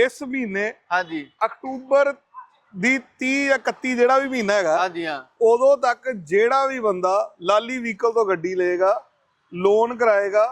ਇਸ ਮਹੀਨੇ ਹਾਂਜੀ। ਅਕਤੂਬਰ ਦੀ 30 ਜਾਂ 31 ਜਿਹੜਾ ਵੀ ਮਹੀਨਾ ਹੈਗਾ ਹਾਂਜੀ ਹਾਂ। ਉਦੋਂ ਤੱਕ ਜਿਹੜਾ ਵੀ ਬੰਦਾ ਲਾਲੀ ਵਹੀਕਲ ਤੋਂ ਗੱਡੀ ਲਏਗਾ ਲੋਨ ਕਰਾਏਗਾ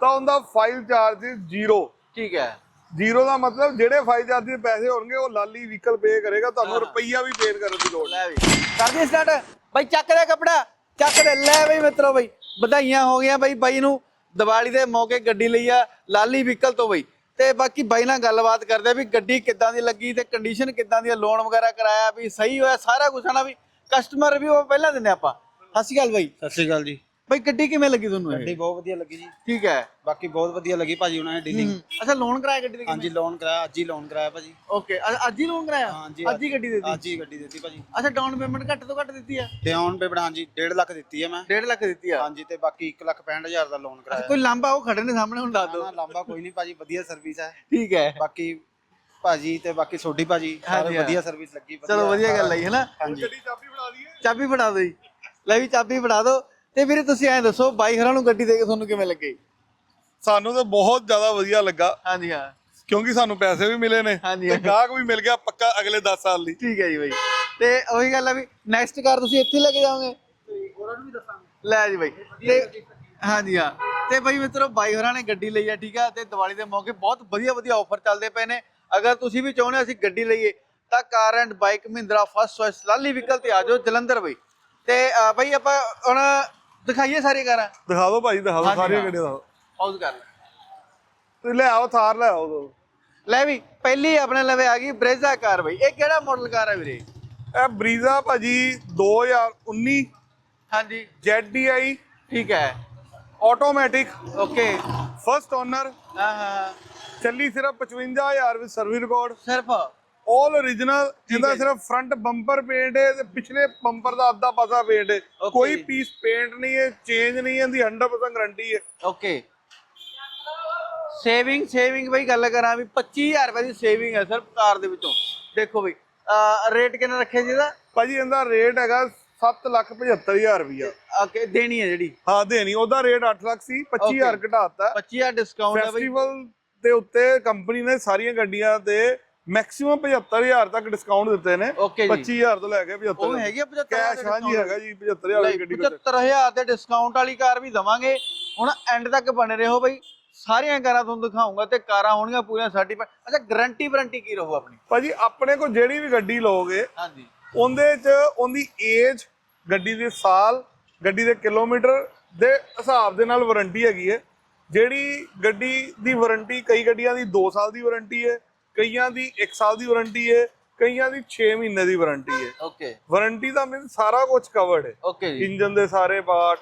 ਤਾਂ ਉਹਦਾ ਫਾਈਲ ਚਾਰਜ ਜ਼ੀਰੋ ਠੀਕ ਹੈ। ਜ਼ੀਰੋ ਦਾ ਮਤਲਬ ਜਿਹੜੇ ਫਾਈਲ ਚਾਰਜ ਦੇ ਪੈਸੇ ਹੋਣਗੇ ਉਹ ਲਾਲੀ ਵਹੀਕਲ ਪੇ ਕਰੇਗਾ ਤੁਹਾਨੂੰ ਰੁਪਈਆ ਵੀ ਪੇ ਕਰਨ ਦੀ ਲੋੜ ਨਹੀਂ। ਲੈ ਵੀ। ਕਰਦੀ ਸਟਾਰਟ ਬਾਈ ਚੱਕ ਦੇ ਕਪੜਾ ਚੱਕ ਦੇ। ਲੈ ਬਈ ਮਿੱਤਰੋ ਬਈ ਵਧਾਈਆਂ ਹੋ ਗਈਆਂ ਬਈ ਬਾਈ ਨੂੰ। ਦੀਵਾਲੀ ਦੇ ਮੌਕੇ ਗੱਡੀ ਲਈ ਆ ਲਾਲੀ ਵਹੀਕਲ ਤੋਂ ਬਈ। ਤੇ ਬਾਕੀ ਬਾਈ ਨਾਲ ਗੱਲਬਾਤ ਕਰਦੇ ਆ ਵੀ ਗੱਡੀ ਕਿੱਦਾਂ ਦੀ ਲੱਗੀ ਤੇ ਕੰਡੀਸ਼ਨ ਕਿੱਦਾਂ ਦੀ ਲੋਨ ਵਗੈਰਾ ਕਰਾਇਆ ਵੀ ਸਹੀ ਹੋਇਆ ਸਾਰਾ ਕੁਝ ਹਨਾ ਵੀ ਕਸਟਮਰ ਰਿਵਿਊ ਪਹਿਲਾਂ ਦਿੰਦੇ ਆਪਾਂ। ਸਤਿ ਸ਼੍ਰੀ ਅਕਾਲ ਬਾਈ। ਸਤਿ ਸ਼੍ਰੀ ਅਕਾਲ ਜੀ। ਬਾਈ ਗੱਡੀ ਕਿਵੇਂ ਲੱਗੀ ਤੁਹਾਨੂੰ ਇਹ? ਗੱਡੀ ਬਹੁਤ ਵਧੀਆ ਲੱਗੀ ਜੀ। ਠੀਕ ਹੈ। ਬਾਕੀ ਬਹੁਤ ਵਧੀਆ ਲੱਗੀ ਭਾਜੀ ਉਹਨਾਂ ਨੇ ਡੀਲਿੰਗ ਅੱਛਾ ਲੋਨ ਕਰਾਇਆ ਗੱਡੀ ਦੇ ਹਾਂਜੀ ਲੋਨ ਕਰਾਇਆ ਅੱਜ ਹੀ ਲੋਨ ਕਰਾਇਆ ਭਾਜੀ। ਓਕੇ ਅੱਜ ਹੀ ਲੋਨ ਕਰਾਇਆ? ਹਾਂਜੀ ਅੱਜ ਹੀ ਗੱਡੀ ਦੇ ਦਿੱਤੀ? ਅੱਜ ਹੀ ਗੱਡੀ ਦਿੱਤੀ ਭਾਜੀ। ਅੱਛਾ ਡਾਊਨ ਪੇਮੈਂਟ ਘੱਟ ਤੋਂ ਘੱਟ ਦਿੱਤੀ ਆ? ਡਾਊਨ ਪੇਮੈਂਟ ਹਾਂਜੀ 1.5 ਲੱਖ ਦਿੱਤੀ ਹੈ ਮੈਂ। 1.5 ਲੱਖ ਦਿੱਤੀ ਆ? ਹਾਂਜੀ ਤੇ ਬਾਕੀ 1 ਲੱਖ 65000 ਦਾ ਲੋਨ ਕਰਾਇਆ। ਕੋਈ ਲਾਂਬਾ ਉਹ ਖੜੇ ਨੇ ਸਾਹਮਣੇ ਹੁਣ ਦੱਸ ਦਿਓ। ਨਾ ਲੰਬਾ ਕੋਈ ਨਹੀਂ ਭਾਜੀ ਵਧੀਆ ਸਰਵਿਸ ਹੈ ਠੀਕ ਹੈ। ਬਾਕੀ ਭਾਜੀ ਤੇ ਬਾਕੀ ਸੋਢੀ ਭਾਜੀ ਸਾਰੇ। ਵਧੀਆ ਸਰਵਿਸ ਲੱਗੀ ਚਲੋ ਵਧੀਆ ਗੱਲ ਆਈ ਹੈ ਨਾ ਚਾਬੀ ਫੜਾ ਦਈਏ। ਚਾਬੀ ਫੜਾ ਜੀ। ਲੈ ਵੀ ਚਾਬੀ ਫੜਾ ਦਿਓ। ਤੇ ਵੀਰੇ ਤੁਸੀਂ ਐਂ ਦੱਸੋ ਬਾਈ ਹਰਾਂ ਨੂੰ ਗੱਡੀ ਦੇ ਕੇ ਤੁਹਾਨੂੰ ਕਿਵੇਂ ਲੱਗੀ? ਸਾਨੂੰ ਤਾਂ ਬਹੁਤ ਜ਼ਿਆਦਾ ਵਧੀਆ ਲੱਗਾ। ਹਾਂਜੀ ਹਾਂ। ਕਿਉਂਕਿ ਸਾਨੂੰ ਪੈਸੇ ਵੀ ਮਿਲੇ ਨੇ ਹਾਂਜੀ, ਤੇ ਹਾਂਜੀ। ਗਾਹਕ ਵੀ ਮਿਲ ਗਿਆ ਪੱਕਾ ਅਗਲੇ 10 ਸਾਲ ਲਈ। ਠੀਕ ਹੈ ਜੀ ਬਾਈ। ਤੇ ਉਹੀ ਗੱਲ ਆ ਵੀ ਨੈਕਸਟ ਕਾਰ ਤੁਸੀਂ ਇੱਥੇ ਲੈ ਕੇ ਜਾਓਗੇ? ਲੈ ਜੀ ਬਾਈ। ਤੇ ਹਾਂਜੀ ਹਾਂ। ਤੇ ਬਾਈ ਮਿੱਤਰੋ ਬਾਈ ਹੋਰਾਂ ਨੇ ਗੱਡੀ ਲਈ ਆ ਠੀਕ ਆ ਤੇ ਦੀਵਾਲੀ ਦੇ ਮੌਕੇ ਬਹੁਤ ਵਧੀਆ ਵਧੀਆ ਆਫਰ ਚੱਲਦੇ ਪਏ ਨੇ। ਅਗਰ ਤੁਸੀਂ ਵੀ ਚਾਹੁੰਦੇ ਹੋ ਅਸੀਂ ਗੱਡੀ ਲਈਏ ਤਾਂ car and bike Mahindra first choice Lali vehicle ਤੇ ਆ ਜਾਓ ਜਲੰਧਰ ਬਾਈ। ਤੇ ਅਹ, ਬਾਈ ਆਪਾਂ ਹੁਣ ਦਿਖਾਈਏ ਸਾਰੀ ਕਾਰਾਂ ਦਿਖਾ ਦਿਓ ਭਾਜੀ ਦਿਖਾ ਦਿਓ ਹਾਂਜੀ, ਸਾਰੀਆਂ ਹਾਂ। ਗੱਡੀਆਂ ਦਿਖਾਓ। ਕਰ ਲੈ। ਤੁਸੀਂ ਲੈ ਆਓ ਥਾਰ ਲੈ ਆਓ ਦੋ। ਲੈ ਵੀ ਪਹਿਲੀ ਆਪਣੇ ਲਵੇ ਆ ਗਈ ਬ੍ਰੇਜ਼ਾ ਕਾਰ ਬਈ। ਇਹ ਕਿਹੜਾ ਮਾਡਲ ਕਾਰ ਹੈ ਵੀਰੇ? ਇਹ ਬਰੀਜ਼ਾ ਭਾਜੀ 2019 ਹਾਂਜੀ। ZDI ਠੀਕ ਹੈ। ਆਟੋਮੈਟਿਕ ਓਕੇ ਫਸਟ ਓਨਰ ਹਾਂ ਹਾਂ। ਚੱਲੀ ਸਿਰਫ 55000 ਵਿੱਚ ਸਰਵਿਸ ਰਿਕਾਰਡ ਸਿਰਫ। ਆਲ origignal ਇਹਦਾ ਸਿਰਫ ਫਰੰਟ ਬੰਪਰ ਪੇਂਟ ਹੈ ਤੇ ਪਿਛਲੇ ਬੰਪਰ ਦਾ ਅੱਧਾ ਪਾਸਾ ਪੇਂਟ ਹੈ. ਕੋਈ ਪੀਸ ਪੇਂਟ ਨਹੀਂ ਹੈ ਚੇਂਜ ਨਹੀਂ ਹੈ ਇਹਦੀ 100% ਗਾਰੰਟੀ ਹੈ। ਓਕੇ ਸੇਵਿੰਗ ਸੇਵਿੰਗ ਬਈ ਗੱਲ ਕਰਾਂ ਵੀ 25000 ਰੁਪਏ ਦੀ ਸੇਵਿੰਗ ਹੈ ਸਿਰਫ ਕਾਰ ਦੇ ਵਿੱਚੋਂ। ਦੇਖੋ ਬਈ ਰੇਟ ਕਿੰਨਾ ਰੱਖਿਆ ਜੀ ਇਹਦਾ? ਭਾਜੀ ਇਹਦਾ ਰੇਟ ਹੈਗਾ 775000 ਰੁਪਇਆ ਓਕੇ ਦੇਣੀ ਹੈ ਜਿਹੜੀ। ਹਾਂ ਦੇਣੀ। ਉਹਦਾ ਰੇਟ 8 ਲੱਖ ਸੀ 25000 ਘਟਾਤਾ। 25000 ਡਿਸਕਾਊਂਟ ਹੈ ਬਈ। ਫੈਸਟੀਵਲ ਦੇ ਉੱਤੇ ਕੰਪਨੀ ਨੇ ਸਾਰੀਆਂ ਗੱਡੀਆਂ ਤੇ ਮੈਕਸਿਮਮ 75000 ਤੱਕ ਡਿਸਕਾਊਂਟ ਦਿੱਤੇ ਨੇ Okay ਜੀ। 25000 ਤੋਂ ਲੈ ਕੇ 75 ਉਹ ਹੈਗੀ ਆ 75 ਕੈਸ਼ ਹਾਂਜੀ ਹੈਗਾ ਜੀ 75000 ਦੀ ਗੱਡੀ ਕੋਲ 75000 ਦੇ ਡਿਸਕਾਊਂਟ ਵਾਲੀ ਕਾਰ ਵੀ ਦਵਾਂਗੇ। ਹੁਣ ਐਂਡ ਤੱਕ ਬਣੇ ਰਹੋ ਬਈ। ਸਾਰੀਆਂ ਕਾਰਾਂ ਤੁਹਾਨੂੰ ਦਿਖਾਉਂਗਾ ਤੇ ਕਾਰਾਂ ਹੋਣਗੀਆਂ ਪੂਰੀਆਂ ਸਰਟੀਫਾਈਡ ਅੱਛਾ ਗਾਰੰਟੀ ਵਾਰੰਟੀ ਕੀ ਰਹੂ ਆਪਣੀ? ਭਾਜੀ ਆਪਣੇ ਕੋਲ ਜਿਹੜੀ ਵੀ ਗੱਡੀ ਲਓਗੇ ਹਾਂਜੀ। ਉਹਦੇ ਚ ਉਹਦੀ ਏਜ ਗੱਡੀ ਦੇ ਸਾਲ ਗੱਡੀ ਦੇ ਕਿਲੋਮੀਟਰ ਦੇ ਹਿਸਾਬ ਦੇ ਨਾਲ ਵਾਰੰਟੀ ਹੈਗੀ ਹੈ। ਜਿਹੜੀ ਗੱਡੀ ਦੀ ਵਾਰੰਟੀ ਕਈ ਗੱਡੀਆਂ ਦੀ 2 ਸਾਲ ਦੀ ਵਾਰੰਟੀ ਹੈ ਕਈਆਂ ਦੀ 1 ਸਾਲ ਦੀ ਵਾਰੰਟੀ ਹੈ ਕਈਆਂ ਦੀ 6 ਮਹੀਨੇ ਦੀ ਵਾਰੰਟੀ ਹੈ ਓਕੇ ਵਾਰੰਟੀ ਦਾ ਮੀਨ ਸਾਰਾ ਕੁਝ ਕਵਰਡ ਹੈ ਓਕੇ ਜੀ। ਇੰਜਨ ਦੇ ਸਾਰੇ ਪਾਰਟ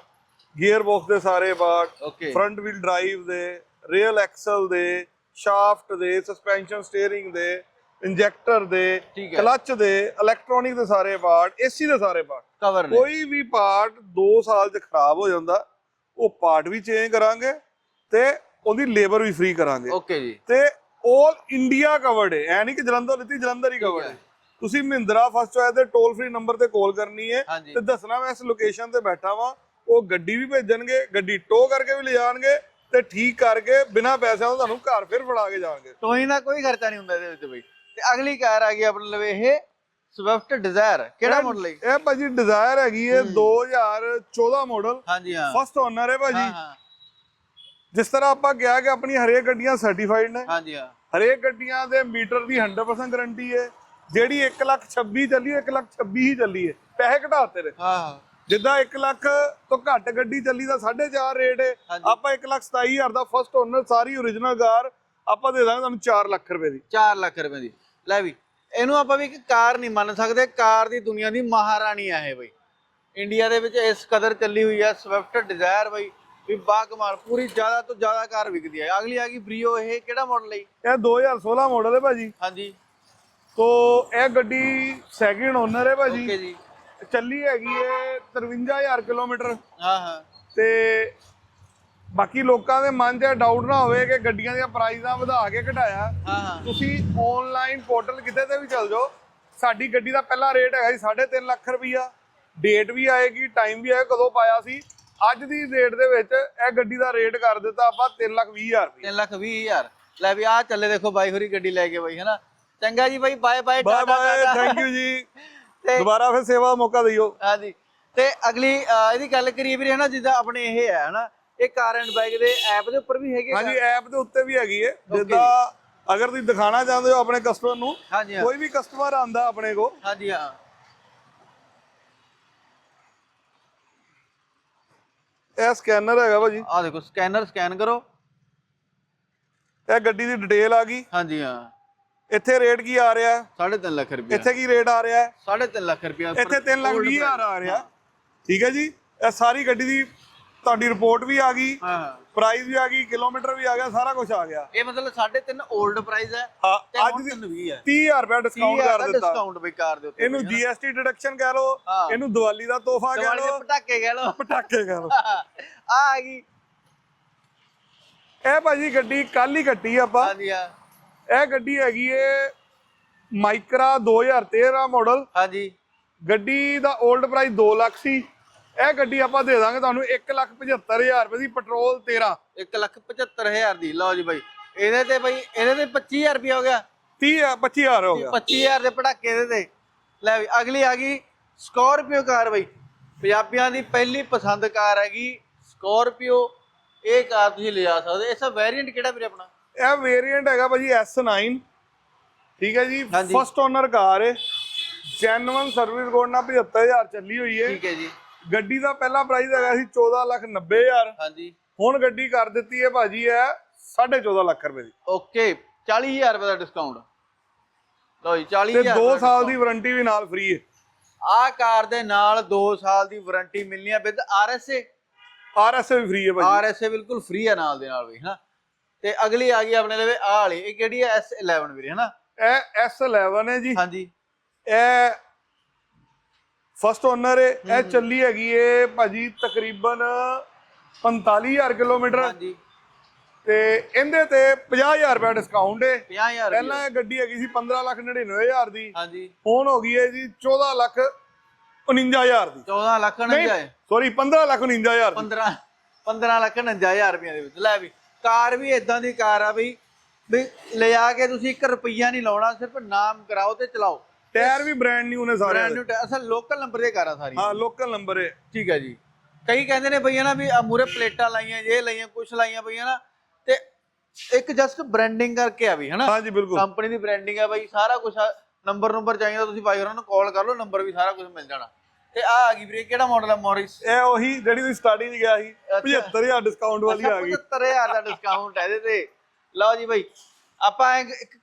ਗੀਅਰ ਬਾਕਸ ਦੇ ਸਾਰੇ ਪਾਰਟ ਫਰੰਟ ਵੀਲ ਡਰਾਈਵ ਦੇ ਰੀਅਰ ਐਕਸਲ ਦੇ ਸ਼ਾਫਟ ਦੇ ਸਸਪੈਂਸ਼ਨ ਸਟੀਅਰਿੰਗ ਦੇ ਇੰਜੈਕਟਰ ਦੇ। ਕਲੱਚ ਦੇ ਇਲੈਕਟ੍ਰੋਨਿਕ ਦੇ ਸਾਰੇ ਪਾਰਟ ਏਸੀ ਦੇ ਸਾਰੇ ਪਾਰਟ ਕਵਰ ਨੇ। ਕੋਈ ਵੀ ਪਾਰਟ 2 ਸਾਲ ਚ ਖਰਾਬ ਹੋ ਜਾਂਦਾ ਉਹ ਪਾਰਟ ਵੀ ਚੇਂਜ ਕਰਾਂਗੇ ਤੇ ਉਹਦੀ ਲੇਬਰ ਵੀ ਫ੍ਰੀ ਕਰਾਂਗੇ। ਓਕੇ ਜੀ। ਤੇ 올 ਇੰਡੀਆ ਕਵਰਡ ਹੈ। ਐ ਨਹੀਂ ਕਿ ਜਲੰਧਰ ਲਿੱਤੀ ਜਲੰਧਰ ਹੀ ਕਵਰਡ ਹੈ। ਤੁਸੀਂ ਮਹਿੰਦਰਾ ਫਸਟ ਚੋਇਸ ਦੇ ਟੋਲ ਫ੍ਰੀ ਨੰਬਰ ਤੇ ਕਾਲ ਕਰਨੀ ਹੈ। ਤੇ ਦੱਸਣਾ ਮੈਂ ਇਸ ਲੋਕੇਸ਼ਨ ਤੇ ਬੈਠਾ ਵਾਂ। ਉਹ ਗੱਡੀ ਵੀ ਭੇਜਣਗੇ ਗੱਡੀ ਟੋ ਕਰਕੇ ਵੀ ਲਿਜਾਣਗੇ ਤੇ ਠੀਕ ਕਰਕੇ ਬਿਨਾਂ ਪੈਸਿਆਂ ਤੋਂ ਤੁਹਾਨੂੰ ਘਰ ਫਿਰ ਫੜਾ ਕੇ ਜਾਣਗੇ। ਟੋਈ ਦਾ ਕੋਈ ਖਰਚਾ ਨਹੀਂ ਹੁੰਦਾ ਇਹਦੇ ਵਿੱਚ ਬਈ। ਤੇ ਅਗਲੀ ਕਾਰ ਆ ਗਈ ਆਪਣੇ ਲਵੇ ਇਹ ਸਵਿਫਟ ਡਿਜ਼ਾਇਰ ਕਿਹੜਾ ਮਾਡਲ ਹੈ? ਇਹ ਭਾਜੀ ਡਿਜ਼ਾਇਰ ਹੈਗੀ ਹੈ 2014 ਮਾਡਲ ਹਾਂਜੀ ਹਾਂ। ਫਸਟ ਓਨਰ ਹੈ ਭਾਜੀ। ਜਿਸ ਤਰ੍ਹਾਂ ਆਪਾਂ ਕਿਹਾ ਕਿ ਆਪਣੀ ਹਰੇਕ ਗੱਡੀਆਂ ਸਰਟੀਫਾਈਡ ਨੇ। ਹਾਂਜੀ ਹਾਂ। ਹਰੇਕ ਗੱਡੀਆਂ ਦੇ ਮੀਟਰ ਦੀ 100% ਗਾਰੰਟੀ ਹੈ। ਜਿਹੜੀ 1 ਲੱਖ 26 ਚੱਲੀ 1 ਲੱਖ 26 ਹੀ ਚੱਲੀ ਹੈ। ਪੈਸੇ ਘਟਾਤੇ ਨੇ। ਹਾਂ ਜਿੱਦਾਂ 1 ਲੱਖ ਤੋਂ ਘੱਟ ਗੱਡੀ ਚੱਲੀ ਦਾ 4.5 ਰੇਟ ਹੈ। ਆਪਾਂ 1 ਲੱਖ 27000 ਦਾ ਫਸਟ ਓਨਰ ਸਾਰੀ ਓਰੀਜਨਲ ਕਾਰ ਆਪਾਂ ਦੇ ਦਾਂਗੇ ਤੁਹਾਨੂੰ 4 ਲੱਖ ਰੁਪਏ ਦੀ। 4 ਲੱਖ ਰੁਪਏ ਦੀ। ਲੈ ਵੀ ਇਹਨੂੰ ਆਪਾਂ ਵੀ ਇੱਕ ਕਾਰ ਨਹੀਂ ਮੰਨ ਸਕਦੇ। ਕਾਰ ਦੀ ਦੁਨੀਆ ਦੀ ਮਹਾਰਾਣੀ ਆ ਇਹ ਬਈ। ਇੰਡੀਆ ਦੇ ਵਿੱਚ ਇਸ ਕਦਰ ਚੱਲੀ ਹੋਈ ਹੈ ਸਵਿਫਟ ਡਿਜ਼ਾਇਰ ਬਈ। ਵੀ ਬਾ ਕਮਾਲ ਪੂਰੀ ਜ਼ਿਆਦਾ ਤੋਂ ਜ਼ਿਆਦਾ ਕਾਰ ਵਿਕਦੀ ਹੈ ਅਗਲੀ ਆ ਗਈ ਬਰੀਓ ਇਹ ਕਿਹੜਾ ਮਾਡਲ ਹੈ ਜੀ? ਇਹ 2016 ਮਾਡਲ ਹੈ ਭਾਜੀ। ਹਾਂਜੀ। ਤੋਂ ਇਹ ਗੱਡੀ ਸੈਕਿੰਡ ਓਨਰ ਹੈ ਭਾਜੀ। ਓਕੇ ਜੀ। ਚੱਲੀ ਹੈਗੀ ਹੈ 53000 ਕਿਲੋਮੀਟਰ। ਹਾਂ ਹਾਂ। ਤੇ ਬਾਕੀ ਲੋਕਾਂ ਦੇ ਮਨ 'ਚ ਡਾਊਟ ਨਾ ਹੋਵੇ ਕਿ ਗੱਡੀਆਂ ਦੀਆਂ ਪ੍ਰਾਈਜ਼ਾਂ ਵਧਾ ਕੇ ਘਟਾਇਆ। ਹਾਂ ਹਾਂ। ਤੁਸੀਂ ਆਨਲਾਈਨ ਪੋਰਟਲ ਕਿਤੇ ਤੇ ਵੀ ਚੱਲ ਜਾਓ। ਸਾਡੀ ਗੱਡੀ ਦਾ ਪਹਿਲਾ ਰੇਟ ਹੈਗਾ ਸੀ 3.5 ਲੱਖ ਰੁਪਈਆ। ਡੇਟ ਵੀ ਆਏਗੀ ਟਾਈਮ ਵੀ ਆਏਗਾ ਕਦੋਂ ਪਾਇਆ ਸੀ। ਅੱਜ ਦੀ ਡੇਟ ਦੇ ਵਿੱਚ ਇਹ ਗੱਡੀ ਦਾ ਰੇਟ ਕਰ ਦਿੱਤਾ ਆਪਾਂ 3 ਲੱਖ 20 ਹਜ਼ਾਰ ਰੁਪਈਆ 3 ਲੱਖ 20 ਹਜ਼ਾਰ। ਲੈ ਵੀ ਆ ਚੱਲੇ ਦੇਖੋ ਬਾਈ ਹੋਰੀ ਗੱਡੀ ਲੈ ਕੇ ਬਾਈ ਹਨਾ? ਚੰਗਾ ਜੀ ਬਾਈ bye bye bye bye thank you ਜੀ। ਦੁਬਾਰਾ ਫਿਰ ਸੇਵਾ ਦਾ ਮੌਕਾ ਦਿਓ। ਹਾਂਜੀ ਤੇ ਅਗਲੀ ਇਹਦੀ ਗੱਲ ਕਰੀਏ ਵੀਰੇ ਹਨਾ ਜਿੱਦਾਂ ਆਪਣੇ ਇਹ ਹੈ ਹਨਾ? ਇਹ ਕਾਰ ਐਂਡ ਬਾਈਕ ਦੇ ਐਪ ਦੇ ਉੱਪਰ ਵੀ ਹੈਗੇ ਹਾਂਜੀ ਐਪ ਦੇ ਉੱਤੇ ਵੀ ਹੈਗੀ ਹੈ ਜਿੱਦਾਂ ਅਗਰ ਤੁਸੀਂ ਦਿਖਾਣਾ ਚਾਹੁੰਦੇ ਹੋ ਆਪਣੇ ਕਸਟਮਰ ਨੂੰ ਕੋਈ ਵੀ ਕਸਟਮਰ ਆਂਦਾ ਆਪਣੇ ਕੋ ਹਾਂਜੀ ਹਾਂ। ਇਹ ਸਕੈਨਰ ਹੈਗਾ ਭਾਜੀ। ਆ ਦੇਖੋ ਸਕੈਨਰ ਸਕੈਨ ਕਰੋ। ਇਹ ਗੱਡੀ ਦੀ ਡਿਟੇਲ ਆ ਗਈ। ਹਾਂਜੀ ਹਾਂ। ਇੱਥੇ ਰੇਟ ਕੀ ਆ ਰਿਹਾ? ਹੈ? 3.5 ਲੱਖ ਰੁਪਏ ਇੱਥੇ ਕੀ ਰੇਟ ਆ ਰਿਹਾ? ਹੈ? 3.5 ਲੱਖ ਰੁਪਏ ਇੱਥੇ 3 ਲੱਖ 20 ਹਜ਼ਾਰ ਆ ਰਿਹਾ। ਠੀਕ ਹੈ ਜੀ? ਇਹ ਸਾਰੀ ਗੱਡੀ ਦੀ ਤੁਹਾਡੀ ਰਿਪੋਰਟ ਵੀ ਆ ਗਈ। ਹਾਂ। ਪ੍ਰਾਈਸ ਵੀ ਆ ਗਈ ਕਿਲੋਮੀਟਰ ਵੀ ਆ ਗਿਆ ਸਾਰਾ ਕੁਝ ਆ ਗਿਆ। ਇਹ ਮਤਲਬ 3.5 올ਡ ਪ੍ਰਾਈਸ ਹੈ ਹਾਂ ਅੱਜ ਦੀ 320 ਹੈ। 30000 ਰੁਪਏ ਡਿਸਕਾਊਂਟ ਕਰ ਦਿੱਤਾ। ਡਿਸਕਾਊਂਟ ਬਈ ਕਾਰ ਦੇ ਉੱਤੇ ਇਹਨੂੰ GST ਡਿਡਕਸ਼ਨ ਕਹਿ ਲਓ। ਇਹਨੂੰ ਦੀਵਾਲੀ ਦਾ ਤੋਹਫਾ ਕਹਿ ਲਓ। ਪਟਾਕੇ ਕਹਿ ਲਓ। ਪਟਾਕੇ ਕਹਿ ਲਓ। ਆ ਆ ਗਈ। ਇਹ ਭਾਜੀ ਗੱਡੀ ਕੱਲ ਹੀ ਕੱਟੀ ਆਪਾਂ। ਹਾਂਜੀ ਹਾਂ। ਇਹ ਗੱਡੀ ਹੈਗੀ ਏ ਮਾਈਕਰਾ 2013 ਮਾਡਲ ਹਾਂਜੀ। ਗੱਡੀ ਦਾ 올ਡ ਪ੍ਰਾਈਸ 2 ਲੱਖ ਸੀ। ਇਹ ਗੱਡੀ ਆਪਾਂ ਦੇ ਦਾਂਗੇ ਤੁਹਾਨੂੰ 175000 ਰੁਪਏ ਦੀ ਪੈਟਰੋਲ 13 1 ਲੱਖ 75000 ਦੀ ਲਓ ਜੀ ਬਾਈ। ਇਹਦੇ ਤੇ ਬਾਈ ਇਹਦੇ ਤੇ 25000 ਰੁਪਏ ਹੋ ਗਿਆ। 30 25000 ਹੋ ਗਿਆ। 25000 ਦੇ ਪਟਾਕੇ ਇਹਦੇ ਤੇ। ਲੈ ਵੀ ਅਗਲੀ ਆ ਗਈ ਸਕਾਰਪੀਓ ਕਾਰ ਬਾਈ। ਪੰਜਾਬੀਆਂ ਦੀ ਪਹਿਲੀ ਪਸੰਦ ਕਾਰ ਹੈਗੀ ਸਕਾਰਪੀਓ। ਇਹ ਕਾਰ ਤੁਸੀਂ ਲਿਆ ਸਕਦੇ ਇਸ ਦਾ ਵੈਰੀਐਂਟ ਕਿਹੜਾ ਵੀਰੇ ਆਪਣਾ? ਇਹ ਵੇਰੀਐਂਟ ਹੈਗਾ ਭਾਜੀ S9 ਠੀਕ ਹੈ ਜੀ। ਫਸਟ ਓਨਰ ਕਾਰ ਹੈ ਜੈਨੂਅਨ ਸਰਵਿਸ ਕੋਡ ਨਾਲ 75000 ਚੱਲੀ ਹੋਈ ਹੈ ਠੀਕ ਹੈ ਜੀ। ਗੱਡੀ ਦਾ ਪਹਿਲਾ ਪ੍ਰਾਈਸ ਹੈਗਾ ਸੀ 14 ਲੱਖ 90000 ਹਾਂਜੀ। ਹੁਣ ਗੱਡੀ ਕਰ ਦਿੱਤੀ ਹੈ ਭਾਜੀ ਹੈ 14.5 ਲੱਖ ਰੁਪਏ ਦੀ। ਓਕੇ 40000 ਰੁਪਏ ਦਾ ਡਿਸਕਾਊਂਟ ਲਓ ਜੀ ਤੇ 40000 2 ਸਾਲ ਦੀ ਵਾਰੰਟੀ ਵੀ ਨਾਲ ਫ੍ਰੀ ਹੈ। ਆ ਕਾਰ ਦੇ ਨਾਲ 2 ਸਾਲ ਦੀ ਵਾਰੰਟੀ ਮਿਲਣੀ ਹੈ ਵਿਦ ਆਰਐਸਏ ਆਰਐਸਏ ਵੀ ਫ੍ਰੀ ਹੈ ਭਾਜੀ। ਆਰਐਸਏ ਬਿਲਕੁਲ ਫ੍ਰੀ ਹੈ ਨਾਲ ਦੇ ਨਾਲ ਵੀ ਹਨਾ? ਤੇ ਅਗਲੀ ਆ ਗਈ ਆਪਣੇ ਲਈ ਆ ਵਾਲੀ। ਇਹ ਕਿਹੜੀ ਹੈ? S11 ਵੀਰੇ ਹਨਾ? ਇਹ S11 ਹੈ ਜੀ। ਹਾਂਜੀ। ਇਹ ਫਸਟ ਓਨਰ ਇਹ ਚੱਲੀ ਹੈਗੀ ਏ ਭਾਜੀ ਤਕਰੀਬਨ 45000 ਕਿਲੋਮੀਟਰ। ਹਾਂਜੀ। ਤੇ ਇਹਦੇ ਤੇ 50000 ਰੁਪਏ ਡਿਸਕਾਊਂਟ ਹੈ 50000 ਪਹਿਲਾਂ ਇਹ ਗੱਡੀ ਹੈਗੀ ਸੀ 15 ਲੱਖ 99000 ਦੀ। ਹਾਂਜੀ। ਹੁਣ ਹੋ ਗਈ ਹੈ ਜੀ 14 ਲੱਖ 49000 ਦੀ। 14 ਲੱਖ ਨਹੀਂ 49 ਸੌਰੀ 15 ਲੱਖ 49000 ਦੀ। 15 15 ਲੱਖ 59000 ਰੁਪਏ ਦੇ ਵਿੱਚ। ਲੈ ਵੀ ਕਾਰ ਵੀ ਇਦਾਂ ਦੀ ਕਾਰ ਆ ਬਈ ਵੀ ਲਿਆ ਕੇ ਤੁਸੀਂ 1 ਰੁਪਈਆ ਨਹੀਂ ਲਾਉਣਾ ਸਿਰਫ ਨਾਮ ਕਰਾਓ ਤੇ ਚਲਾਓ। ਟਾਇਰ ਵੀ ਬ੍ਰਾਂਡ ਨਿਊ ਨੇ ਸਾਰੇ ਬ੍ਰਾਂਡ ਨਿਊ ਅਸਲ ਲੋਕਲ ਨੰਬਰ ਦੇ ਕਾਰ ਆ ਸਾਰੀ ਹਾਂ ਲੋਕਲ ਨੰਬਰ ਹੈ ਠੀਕ ਹੈ ਜੀ। ਕਈ ਕਹਿੰਦੇ ਨੇ ਬਈਆ ਨਾ ਵੀ ਆ ਮੂਰੇ ਪਲੇਟਾਂ ਲਾਈਆਂ ਇਹ ਲਾਈਆਂ ਕੁਛ ਲਾਈਆਂ ਬਈਆ ਨਾ। ਤੇ ਇੱਕ ਜਸਟ ਬ੍ਰਾਂਡਿੰਗ ਕਰਕੇ ਆ ਵੀ ਹਨਾ ਹਾਂਜੀ ਬਿਲਕੁਲ। ਕੰਪਨੀ ਦੀ ਬ੍ਰਾਂਡਿੰਗ ਆ ਬਈ ਸਾਰਾ ਕੁਝ ਨੰਬਰ ਨੰਬਰ ਚਾਹੀਦਾ ਤੁਸੀਂ ਬਾਈ ਹੋਰਾਂ ਨੂੰ ਕਾਲ ਕਰ ਲਓ ਨੰਬਰ ਵੀ ਸਾਰਾ ਕੁਝ ਮਿਲ ਜਾਣਾ। ਤੇ ਆ ਆ ਗਈ ਵੀਰੇ ਕਿਹੜਾ ਮਾਡਲ ਹੈ ਮੋਰਿਸ? ਇਹ ਉਹੀ ਜਿਹੜੀ ਤੁਸੀਂ ਸਟਾਰਟਿੰਗ ਗਿਆ ਸੀ 75000 ਡਿਸਕਾਊਂਟ ਵਾਲੀ ਆ ਗਈ। 75000 ਦਾ ਡਿਸਕਾਊਂਟ ਹੈ ਇਹਦੇ ਤੇ। ਲਓ ਜੀ ਬਾਈ ਆਪਾਂ ਇੱਕ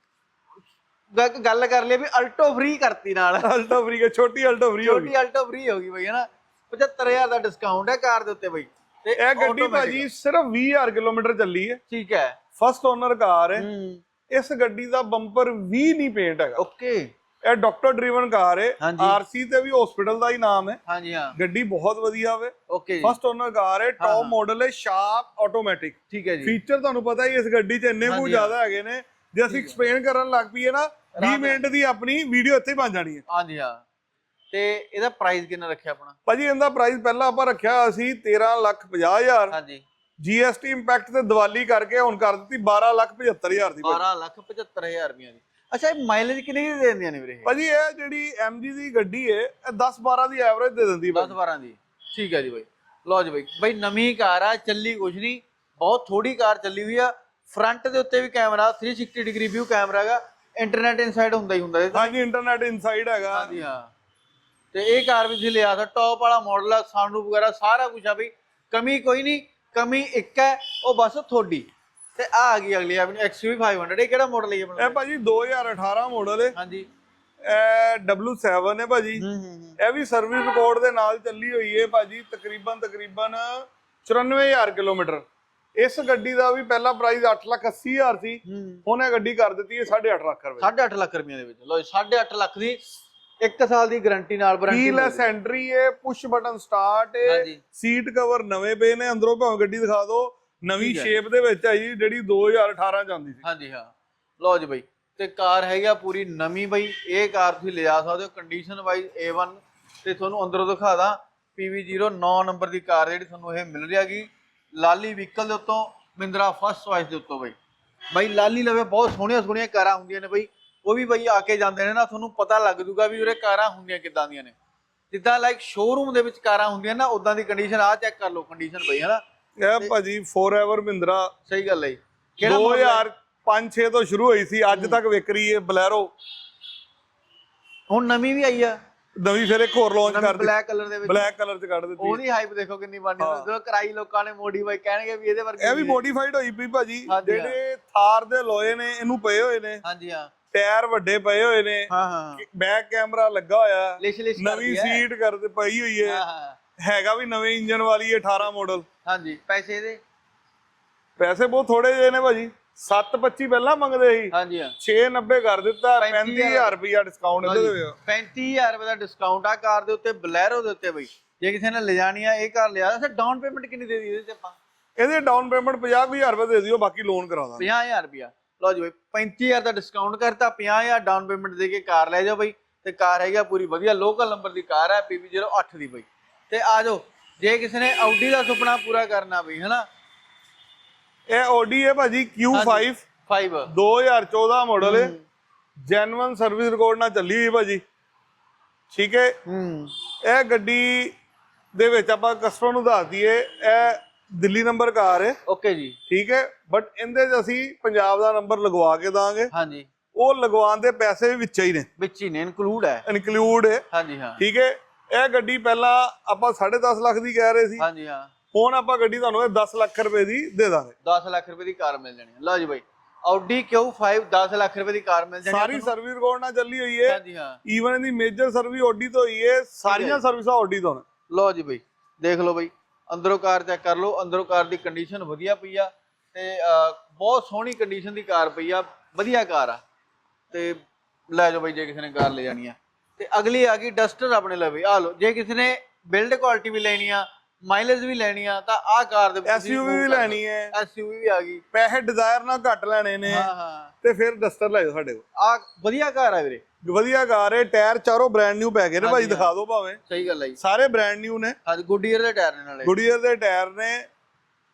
ਗ- ਗੱਲ ਕਰ ਲਈ ਵੀ ਅਲਟੋ ਫ੍ਰੀ ਕਰਤੀ ਨਾਲ। ਅਲਟੋ ਫ੍ਰੀ ਛੋਟੀ ਅਲਟੋ ਫ੍ਰੀ ਹੋ ਗਈ। ਛੋਟੀ ਅਲਟੋ ਫ੍ਰੀ ਹੋ ਗਈ ਬਈ ਹਨਾ? 75000 ਦਾ ਡਿਸਕਾਊਂਟ ਹੈ ਕਾਰ ਦੇ ਉੱਤੇ ਬਈ। ਤੇ ਇਹ ਗੱਡੀ automatic ਭਾਜੀ ਸਿਰਫ 20000 ਕਿਲੋਮੀਟਰ ਚੱਲੀ ਹੈ। ਠੀਕ ਹੈ। ਫਸਟ ਓਨਰ ਕਾਰ ਹੈ। ਹੂੰ। ਇਸ ਗੱਡੀ ਦਾ ਬੰਪਰ ਵੀ ਨਹੀਂ ਪੇਂਟ ਹੈਗਾ। ਓਕੇ। ਇਹ ਡਾਕਟਰ ਡਰਾਈਵਨ ਕਾਰ ਹੈ। ਹਾਂਜੀ। ਆਰਸੀ ਤੇ ਵੀ ਹਸਪੀਟਲ ਦਾ ਹੀ ਨਾਮ ਹੈ। ਹਾਂਜੀ ਹਾਂ। ਗੱਡੀ ਬਹੁਤ ਵਧੀਆ ਵੇ। ਓਕੇ। ਫਸਟ ਓਨਰ ਕਾਰ ਹੈ। ਟੌਪ ਮਾਡਲ ਹੈ। ਸ਼ਾਰਪ ਆਟੋਮੈਟਿਕ ਠੀਕ ਹੈ ਜੀ। ਫੀਚਰ ਤੁਹਾਨੂੰ ਪਤਾ ਹੀ ਇਸ ਗੱਡੀ 'ਚ ਇੰਨੇ ਕੁ ਹਾਂਜੀ, ਜ਼ਿਆਦਾ ਹੈਗੇ ਨੇ। ਜੇ ਅਸੀਂ ਐਕਸਪਲੇਨ ਕਰਨ ਲੱਗ ਪਈਏ ਨਾ 20 ਮਿੰਟ ਦੀ ਆਪਣੀ ਵੀਡੀਓ ਇੱਥੇ ਹੀ ਬਣ ਜਾਣੀ ਹੈ। ਹਾਂਜੀ ਹਾਂ। ਤੇ ਇਹਦਾ ਪ੍ਰਾਈਸ ਕਿੰਨਾ ਰੱਖਿਆ ਆਪਣਾ? ਭਾਜੀ ਇਹਦਾ ਪ੍ਰਾਈਸ ਪਹਿਲਾਂ ਆਪਾਂ ਰੱਖਿਆ ਹੋਇਆ ਸੀ 13 ਲੱਖ 50 ਹਜ਼ਾਰ। ਹਾਂਜੀ। ਜੀਐਸਟੀ ਇੰਪੈਕਟ ਤੇ ਦੀਵਾਲੀ ਕਰਕੇ ਹੁਣ ਕਰ ਦਿੱਤੀ 12 ਲੱਖ 75 ਹਜ਼ਾਰ ਦੀ ਭਾਜੀ। 12 ਲੱਖ 75000 ਰੁਪਈਆ ਦੀ। ਅੱਛਾ ਇਹ ਮਾਈਲੇਜ ਕਿੰਨੀ ਦੀ ਦਿੰਦੀਆਂ ਨੇ ਵੀਰੇ? ਭਾਜੀ ਇਹ ਜਿਹੜੀ MG ਦੀ ਗੱਡੀ ਹੈ ਇਹ 10 12 ਦੀ ਐਵਰੇਜ ਦੇ ਦਿੰਦੀ ਹੈ 10 12 ਦੀ। ਠੀਕ ਹੈ ਜੀ ਬਾਈ। ਲਓ ਜੀ ਬਾਈ। ਬਾਈ ਨਵੀਂ ਕਾਰ ਆ ਚੱਲੀ ਕੁਛ ਨਹੀਂ। ਬਹੁਤ ਥੋੜੀ ਕਾਰ ਚੱਲੀ ਹੋਈ ਆ। ਫਰੰਟ ਦੇ ਉੱਤੇ ਵੀ ਕੈਮਰਾ 360 ਡਿਗਰੀ ਵਿਊ ਕੈਮਰਾ ਹੈਗਾ। ਇੰਟਰਨੈਟ ਇਨਸਾਈਡ ਹੁੰਦਾ ਹੀ ਹੁੰਦਾ ਇਹ ਤਾਂ। ਹਾਂਜੀ ਇੰਟਰਨੈਟ ਇਨਸਾਈਡ ਹੈਗਾ। ਹਾਂਜੀ ਹਾਂ। ਤੇ ਇਹ ਕਾਰ ਵੀ ਤੁਸੀਂ ਲਿਆ ਸਕਦਾ ਟੌਪ ਵਾਲਾ ਮਾਡਲ ਆ ਸਾਊਂਡ ਵਗੈਰਾ ਸਾਰਾ ਕੁਝ ਆ ਬਈ ਕਮੀ ਕੋਈ ਨਹੀਂ ਕਮੀ ਇੱਕ ਹੈ ਉਹ ਬਸ ਤੁਹਾਡੀ। ਤੇ ਆ ਆ ਗਈ ਅਗਲੀ ਆਪਣੀ XUV 500 ਇਹ ਕਿਹੜਾ ਮਾਡਲ ਹੈ ਆਪਣਾ? ਇਹ ਭਾਜੀ 2018 ਮਾਡਲ ਹੈ ਹਾਂਜੀ। ਇਹ W7 ਹੈ ਭਾਜੀ। ਹੂੰ ਹੂੰ ਹੂੰ। ਇਹ ਵੀ ਸਰਵਿਸ ਰਿਕਾਰਡ ਦੇ ਨਾਲ ਚੱਲੀ ਹੋਈ ਹੈ ਭਾਜੀ ਤਕਰੀਬਨ ਤਕਰੀਬਨ 94000 ਕਿਲੋਮੀਟਰ। ਇਸ ਗੱਡੀ ਦਾ ਵੀ ਪਹਿਲਾ ਪ੍ਰਾਈਸ 880000 ਸੀ ਹੂੰ। ਹੁਣ ਇਹ ਗੱਡੀ ਕਰ ਦਿੱਤੀ ਹੈ 8.5 ਲੱਖ ਰੁਪਏ। 8.5 ਲੱਖ ਰੁਪਏ ਦੇ ਵਿੱਚ। ਜੀ 8.5 ਲੱਖ ਦੀ 1 ਸਾਲ ਦੀ ਗਾਰੰਟੀ ਨਾਲ ਵਾਰੰਟੀ ਕੀਲੈਸ ਐਂਟਰੀ ਹੈ ਪੁਸ਼ ਬਟਨ ਸਟਾਰਟ ਹੈ ਸੀਟ ਕਵਰ ਨਵੇਂ ਪਏ ਨੇ ਅੰਦਰੋਂ ਭਾਵੇਂ ਗੱਡੀ ਦਿਖਾ ਦਿਓ ਨਵੀਂ। ਸ਼ੇਪ ਦੇ ਵਿੱਚ ਜੀ ਜਿਹੜੀ 2018 ਚ ਸੀ। ਹਾਂਜੀ ਹਾਂ। ਲਓ ਜੀ ਬਾਈ ਤੇ ਕਾਰ ਹੈਗੀ ਆ ਪੂਰੀ ਨਵੀਂ ਬਾਈ ਇਹ ਕਾਰ ਤੁਸੀਂ ਲਿਜਾ ਸਕਦੇ ਹੋ ਕੰਡੀਸ਼ਨ ਵਾਈਜ਼ A1 ਤੇ ਤੁਹਾਨੂੰ ਅੰਦਰੋਂ ਦਿਖਾ ਦਾਂ PV09 ਨੰਬਰ ਦੀ ਕਾਰ ਜਿਹੜੀ ਤੁਹਾਨੂੰ ਇਹ ਮਿਲ ਰਹੀ ਹੈਗੀ। ਲਾਲੀ ਵਹੀਕਲ ਦੇ ਉੱਤੋਂ ਮਿੰਦਰਾ ਫਸਟ ਚੁਆਇਸ ਦੇ ਉੱਤੋਂ ਬਾਈ। ਬਾਈ ਲਾਲੀ ਲਵੇ ਬਹੁਤ ਸੋਹਣੀਆਂ ਸੋਹਣੀਆਂ ਕਾਰਾਂ ਹੁੰਦੀਆਂ ਨੇ ਬਾਈ। ਉਹ ਵੀ ਬਾਈ ਆ ਕੇ ਜਾਂਦੇ ਨੇ ਨਾ ਤੁਹਾਨੂੰ ਪਤਾ ਲੱਗ ਜੂਗਾ ਵੀ ਉਰੇ ਕਾਰਾਂ ਹੁੰਦੀਆਂ ਕਿੱਦਾਂ ਦੀਆਂ ਨੇ। ਜਿੱਦਾਂ ਲਾਈਕ ਸ਼ੋਰੂਮ ਦੇ ਵਿੱਚ ਕਾਰਾਂ ਹੁੰਦੀਆਂ ਨਾ ਉਦਾਂ ਦੀ ਕੰਡੀਸ਼ਨ ਆ ਚੈੱਕ ਕਰ ਲਓ ਕੰਡੀਸ਼ਨ ਬਈ ਹਨਾ? ਇਹ ਭਾਜੀ ਫੋਰਐਵਰ ਮਹਿੰਦਰਾ। ਸਹੀ ਗੱਲ ਹੈ। ਕਿਹੜਾ model ਹੈ? 2005-6 ਤੋਂ ਸ਼ੁਰੂ ਹੋਈ ਸੀ ਅੱਜ ਤੱਕ ਵਿਕ ਰਹੀ ਹੈ ਬਲੈਰੋ। ਹੁਣ ਨਵੀਂ ਵੀ ਆਈ ਆ। ਨਵੀਂ ਫਿਰ ਇੱਕ ਹੋਰ ਲਾਂਚ ਕਰ ਦਿੱਤੀ। ਬਲੈਕ ਕਲਰ ਦੇ ਵਿੱਚ। ਬਲੈਕ ਕਲਰ ਚ ਕੱਢ ਦਿੱਤੀ। ਉਹਦੀ ਹਾਈਪ ਦੇਖੋ ਕਿੰਨੀ ਬਣਨੀ ਹੈ। ਜਦੋਂ ਕਰਾਈ ਲੋਕਾਂ ਨੇ ਮੋਡੀਫਾਈ ਕਹਿਣਗੇ ਵੀ ਇਹਦੇ ਵਰਗੀ ਇਹ ਵੀ। ਮੋਡੀਫਾਈਡ ਹੋਈ ਪਈ ਭਾਜੀ। ਜਿਹੜੇ ਥਾਰ ਦੇ ਲੋਏ ਨੇ ਇਹਨੂੰ ਪਏ ਹੋਏ ਨੇ। ਹਾਂਜੀ ਹਾਂ। ਟਾਇਰ ਵੱਡੇ ਪਏ ਹੋਏ ਨੇ। ਹਾਂ ਹਾਂ ਬੈਕ ਕੈਮਰਾ ਲੱਗਾ ਹੋਇਆ। ਨਵੀਂ। ਸੀਟ ਕਰਦੇ ਪਈ ਹੋਈ ਹੈ। ਹਾਂ ਹਾਂ। ਹੈਗਾ ਵੀ ਨਵੇਂ ਇੰਜਨ ਵਾਲੀ ਹੈ 18 ਮਾਡਲ ਹਾਂਜੀ ਪੈਸੇ ਇਹਦੇ ਪੈਸੇ ਬਹੁਤ ਥੋੜੇ ਜਿਹੇ ਨੇ ਭਾਜੀ। 725 ਪਹਿਲਾਂ ਮੰਗਦੇ ਸੀ। ਹਾਂਜੀ ਹਾਂ। 690 ਕਰ ਦਿੱਤਾ 35,000 35000 ਰੁਪਇਆ ਡਿਸਕਾਊਂਟ ਇਹਦੇ ਦੇ ਵਿੱਚ 35000 ਰੁਪਏ ਦਾ ਡਿਸਕਾਊਂਟ ਆ ਕਾਰ ਦੇ ਉੱਤੇ ਬਲੈਰੋ ਦੇ ਉੱਤੇ ਬਈ। ਜੇ ਕਿਸੇ ਨੇ ਲਿਜਾਣੀ ਆ ਇਹ ਕਾਰ ਲਿਆ ਤਾਂ ਡਾਊਨ ਪੇਮੈਂਟ ਕਿੰਨੀ ਦੇ ਦੀ ਇਹਦੇ ਤੇ ਆਪਾਂ? ਇਹਦੇ ਡਾਊਨ ਪੇਮੈਂਟ 50000 ਰੁਪਏ ਦੇ ਦਿਓ ਬਾਕੀ ਲੋਨ ਕਰਾ ਦਾਂਗੇ। 50000 ਰੁਪਿਆ ਲਓ ਜੀ ਬਈ 35000 ਦਾ ਡਿਸਕਾਊਂਟ ਕਰਤਾ 50000 ਡਾਊਨ ਪੇਮੈਂਟ ਦੇ ਕੇ ਕਾਰ ਲੈ ਜਾਓ ਬਈ। ਤੇ ਕਾਰ ਹੈਗਾ ਪੂਰੀ ਵਧੀਆ ਲੋਕਲ ਨੰਬਰ ਦੀ ਕਾਰ ਹੈ PB08 ਦੀ ਬਈ। ਤੇ ਆ ਜਾਓ ਜੇ ਕਿਸੇ ਨੇ ਆਡੀ ਦਾ ਸੁਪਨਾ ਪੂਰਾ ਕਰਨਾ ਬਈ ਹਨਾ? ਇਹ Audi ਹੈ ਭਾਜੀ Q5 5 2014 ਮਾਡਲ ਹੈ। ਜੈਨੂਇਨ ਸਰਵਿਸ ਰਿਕਾਰਡ ਨਾਲ ਚੱਲੀ ਹੋਈ ਭਾਜੀ। ਠੀਕ ਹੈ? ਹੂੰ। ਇਹ ਗੱਡੀ ਦੇ ਵਿੱਚ ਆਪਾਂ ਕਸਟਮਰ ਨੂੰ ਦੱਸ ਦਈਏ ਇਹ ਦਿੱਲੀ ਨੰਬਰ ਕਾਰ ਹੈ। ਓਕੇ ਜੀ। ਠੀਕ ਹੈ? ਬਟ ਇਹਦੇ 'ਚ ਅਸੀਂ ਪੰਜਾਬ ਦਾ ਨੰਬਰ ਲਗਵਾ ਕੇ ਦਾਂਗੇ। ਹਾਂਜੀ। ਉਹ ਲਗਵਾਉਣ ਦੇ ਪੈਸੇ ਵੀ ਵਿੱਚ ਹੀ ਨੇ। ਵਿੱਚ ਹੀ ਨੇ ਇਨਕਲੂਡ ਹੈ। ਇਨਕਲੂਡ ਹੈ। ਹਾਂਜੀ ਹਾਂ। ਠੀਕ ਹੈ? ਇਹ ਗੱਡੀ ਪਹਿਲਾਂ ਆਪਾਂ 10.5 ਲੱਖ ਦੀ ਕਹਿ ਰਹੇ ਸੀ। ਹਾਂਜੀ ਹਾਂ। ਹੁਣ ਆਪਾਂ ਗੱਡੀ ਤੁਹਾਨੂੰ ਇਹ 10 ਲੱਖ ਰੁਪਏ ਦੀ ਦੇ ਦਾਂਗੇ। 10 ਲੱਖ ਰੁਪਏ ਦੀ ਕਾਰ ਮਿਲ ਜਾਣੀ ਹੈ ਲਓ ਜੀ ਬਾਈ। Audi Q5 10 ਲੱਖ ਰੁਪਏ ਦੀ ਕਾਰ ਮਿਲ ਜਾਣੀ ਸਾਰੀ ਸਰਵਿਸ ਰਿਕਾਰਡ ਨਾਲ ਚੱਲੀ ਹੋਈ ਹੈ ਹਾਂਜੀ ਹਾਂ। ਈਵਨ ਇਹਦੀ ਮੇਜਰ ਸਰਵਿਸ ਓਡੀ ਤੋਂ ਹੋਈ ਹੈ ਸਾਰੀਆਂ ਸਰਵਿਸਾਂ ਓਡੀ ਤੋਂ ਨੇ। ਲਓ ਜੀ ਬਈ। ਦੇਖ ਲਓ ਬਈ। ਅੰਦਰੋਂ ਕਾਰ ਚੈੱਕ ਕਰ ਲਓ। ਅੰਦਰੋਂ ਕਾਰ ਦੀ ਕੰਡੀਸ਼ਨ ਵਧੀਆ ਪਈ ਆ। ਤੇ ਬਹੁਤ ਸੋਹਣੀ ਕੰਡੀਸ਼ਨ ਦੀ ਕਾਰ ਪਈ ਆ। ਵਧੀਆ ਕਾਰ ਆ। ਤੇ ਲੈ ਜਾਓ ਬਈ ਜੇ ਕਿਸੇ ਨੇ ਕਾਰ ਲੈ ਜਾਣੀ ਆ। ਤੇ ਅਗਲੀ ਆ ਗਈ ਡਸਟਰ ਆਪਣੇ ਲਵੇ ਆ ਲਓ। ਜੇ ਕਿਸੇ ਨੇ ਬਿਲਡ ਕੁਆਲਿਟੀ ਵੀ ਲੈਣੀ ਆ ਮਾਈਲੇਜ ਵੀ ਲੈਣੀ ਆ ਤਾਂ ਆਹ ਕਾਰ ਦੇ ਐਸਯੂਵੀ ਵੀ ਲੈਣੀ ਹੈ। ਐਸਯੂਵੀ ਵੀ ਆ ਗਈ। ਪੈਸੇ ਡਿਜ਼ਾਇਰ ਨਾਲ ਘੱਟ ਲੈਣੇ ਨੇ। ਹਾਂ ਹਾਂ। ਤੇ ਫਿਰ ਡਸਟਰ ਲੈ ਜਾਓ ਸਾਡੇ ਆ ਵਧੀਆ ਕਾਰ ਆ ਵੀਰੇ। ਵਧੀਆ ਕਾਰ ਹੈ ਟਾਇਰ ਚਾਰੋਂ ਬ੍ਰਾਂਡ ਨਿਊ ਪੈ ਗਏ ਨੇ ਭਾਈ ਹਾਂਜੀ, ਦਿਖਾ ਦਿਓ ਭਾਵੇਂ। ਸਹੀ ਗੱਲ ਆ ਜੀ। ਸਾਰੇ ਬ੍ਰਾਂਡ ਨਿਊ ਨੇ। ਹਾਂ ਗੁੱਡੀਅਰ ਦੇ ਟਾਇਰ ਨੇ ਨਾਲੇ। ਗੁਡੀਅਰ ਦੇ ਟਾਇਰ ਨੇ।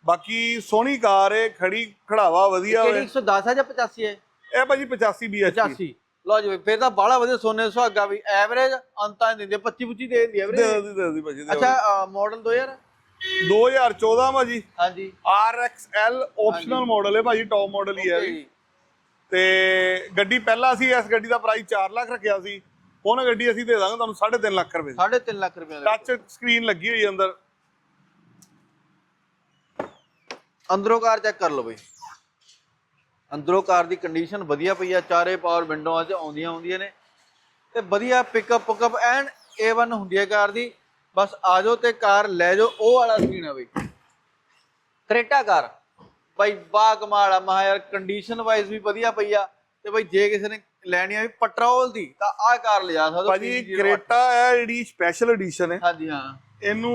ਬਾਕੀ ਸੋਹਣੀ ਕਾਰ ਹੈ ਖੜੀ ਖੜਾਵਾ ਵਧੀਆ ਕਿਹੜੀ ਹੋਵੇ। 110 ਆ ਜਾਂ 85 ਹੈ ਇਹ ਭਾਜੀ 85 BHP 85 ਲਓ ਜੀ ਫਿਰ ਤਾਂ ਬਾਹਲਾ ਵਧੀਆ ਸੋਨੇ ਸੁਹਾਗਾ ਵੀ ਐਵਰੇਜ ਅੰਤਾਂ ਦਿੰਦੇ 25 25 ਦੇ ਦਿੰਦੀ ਐਵਰੇਜ ਦੇ ਦਿਓ ਭਾਜੀ ਦੇ। ਅੱਛਾ ਮਾਡਲ 2000 2014 ਭਾਜੀ। ਹਾਂਜੀ। RXL ਆਪਸ਼ਨਲ ਮਾਡਲ ਹੈ ਭਾਜੀ ਟੌਪ ਮਾਡਲ ਹੀ ਹੈ ਵੀ ਜੀ। ਤੇ ਗੱਡੀ ਪਹਿਲਾਂ ਸੀ ਇਸ ਗੱਡੀ ਦਾ ਪ੍ਰਾਈਸ 4 ਲੱਖ ਰੱਖਿਆ ਸੀ। ਹੁਣ ਗੱਡੀ ਅਸੀਂ ਦੇ ਦਾਂਗੇ ਤੁਹਾਨੂੰ 3.5 ਲੱਖ ਰੁਪਏ ਦੀ। 3.5 ਲੱਖ ਰੁਪਏ ਟੱਚ ਸਕਰੀਨ ਲੱਗੀ ਹੋਈ ਅੰਦਰ। ਅੰਦਰੋਂ ਕਾਰ ਚੈੱਕ ਕਰ ਲਓ ਬਈ। ਅੰਦਰੋਂ ਕਾਰ ਦੀ ਕੰਡੀਸ਼ਨ ਵਧੀਆ ਪਈ ਆ ਚਾਰੇ ਪਾਵਰ ਵਿੰਡੋਆਂ 'ਚ ਆਉਂਦੀਆਂ ਆਉਂਦੀਆਂ ਨੇ। ਤੇ ਵਧੀਆ ਪਿਕਅਪ ਪੁਕਅਪ ਐਨ A1 ਹੁੰਦੀ ਹੈ ਕਾਰ ਦੀ। ਬਸ ਆ ਜਾਓ ਤੇ ਕਾਰ ਲੈ ਜਾਓ ਉਹ ਵਾਲਾ ਸੀਨ ਹੈ ਬਈ। Creta car. ਭਾਈ ਬਾ ਕਮਾਲ ਆ ਮਹਾ ਯਾਰ ਕੰਡੀਸ਼ਨ ਵਾਈਜ਼ ਵੀ ਵਧੀਆ ਪਈ ਆ। ਤੇ ਭਾਈ ਜੇ ਕਿਸੇ ਨੇ ਲੈਣੀ ਆ ਵੀ ਪੈਟਰੋਲ ਦੀ ਤਾਂ ਆਹ ਕਾਰ ਲਿਜਾ ਸਕਦੇ ਹੋ ਭਾਜੀ PV08 ਕ੍ਰੇਟਾ ਹੈ ਜਿਹੜੀ ਸਪੈਸ਼ਲ ਐਡੀਸ਼ਨ ਹੈ। ਹਾਂਜੀ ਹਾਂ। ਇਹਨੂੰ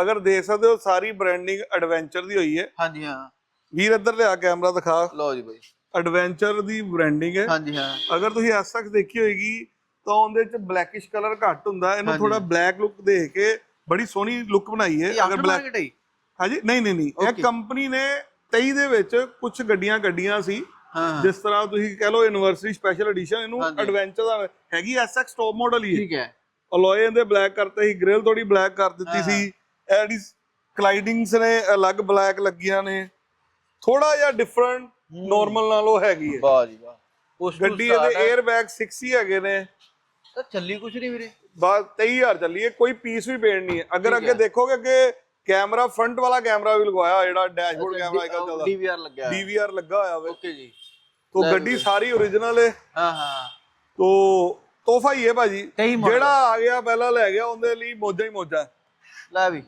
ਅਗਰ ਦੇਖ ਸਕਦੇ ਹੋ ਸਾਰੀ ਬ੍ਰਾਂਡਿੰਗ ਐਡਵੈਂਚਰ ਦੀ ਹੋਈ ਹੈ। ਹਾਂਜੀ ਹਾਂ। ਵੀਰ ਇੱਧਰ ਲਿਆ ਕੈਮਰਾ ਦਿਖਾ। ਲਓ ਜੀ ਭਾਈ ਐਡਵੈਂਚਰ ਦੀ ਬ੍ਰਾਂਡਿੰਗ ਹੈ। ਹਾਂਜੀ ਹਾਂ। ਅਗਰ ਤੁਸੀਂ ਐਸਐਕਸ ਦੇਖੀ ਹੋਏਗੀ ਤਾਂ ਉਹਦੇ ਚ ਬਲੈਕਿਸ਼ ਕਲਰ ਘੱਟ ਹੁੰਦਾ ਇਹਨੂੰ। ਥੋੜਾ ਬਲੈਕ ਲੁੱਕ ਦੇ ਕੇ ਬੜੀ ਸੋਹਣੀ ਲੁੱਕ ਬਣਾਈ ਹੈ ਅਗਰ ਬਲੈਕ? ਹਾਂਜੀ ਨਹੀਂ ਨਹੀਂ ਨਹੀਂ। ਇਹ. ਕੰਪਨੀ ਨੇ 23 ਦੇ ਵਿੱਚ ਕੁਝ ਗੱਡੀਆਂ ਗੱਡੀਆਂ ਸੀ। ਜਿਸ ਤਰ੍ਹਾਂ ਤੁਸੀਂ ਕਹ ਲਓ ਯੂਨੀਵਰਸਿਟੀ ਸਪੈਸ਼ਲ ਐਡੀਸ਼ਨ ਇਹਨੂੰ। ਐਡਵੈਂਚਰ ਦਾ ਹੈਗੀ ਐਸਐਕਸ ਟੌਪ ਮਾਡਲ ਹੀ ਹੈ। ਠੀਕ ਹੈ। ਅਲੋਏ ਇਹਦੇ ਬਲੈਕ ਕਰਤੇ ਸੀ ਗ੍ਰਿਲ ਥੋੜੀ ਬਲੈਕ ਕਰ ਦਿੱਤੀ ਸੀ। ਜਿਹੜੀ ਕਲਾਈਡਿੰਗਸ ਨੇ ਅਲੱਗ ਬਲੈਕ ਲੱਗੀਆਂ ਨੇ। ਥੋੜਾ ਜਿਹਾ ਡਿਫਰੈਂਟ ਨਾਰਮਲ ਨਾਲੋਂ ਹੈਗੀ ਹੈ। ਵਾਹ ਜੀ ਵਾਹ। ਉਸ ਗੱਡੀ ਇਹਦੇ। 에ਅਰ ਬੈਗ 6 ਹੀ ਹੈਗੇ ਨੇ। ਤਾਂ ਚੱਲੀ ਕੁਛ ਨਹੀਂ ਵੀਰੇ। ਬਸ 23000 ਚੱਲੀ ਹੈ ਕੋਈ ਪੀਸ ਵੀ ਪੇੜ ਨਹੀਂ ਹੈ। ਅਗਰ ਅੱਗੇ। ਦੇਖੋਗੇ ਅੱਗੇ ਕੈਮਰਾ ਫਰੰਟ ਵਾਲਾ ਕੈਮਰਾ ਵੀ ਲਗਵਾਇਆ ਜਿਹੜਾ ਡੈਸ਼ਬੋਰਡ ਕੈਮਰਾ ਅੱਜਕੱਲ ਚੱਲਦਾ। ਡੀਵੀਆਰ ਲੱਗਿਆ ਡੀਵੀਆਰ ਲੱਗਾ ਹੋਇਆ ਵੇ। ਓਕੇ ਜੀ। ਤੋ ਗੱਡੀ ਸਾਰੀ ਓਰੀਜਨਲ ਹੈ ਹਾਂ ਹਾਂ। ਤੋ ਤੋਹਫਾ ਹੀ ਹੈ ਭਾਜੀ। ਜਿਹੜਾ ਆ ਗਿਆ ਪਹਿਲਾਂ ਲੈ ਗਿਆ ਉਹਦੇ ਲਈ ਮੋਜਾ ਹੀ ਮੋਜਾ। ਲੈ ਵੀ।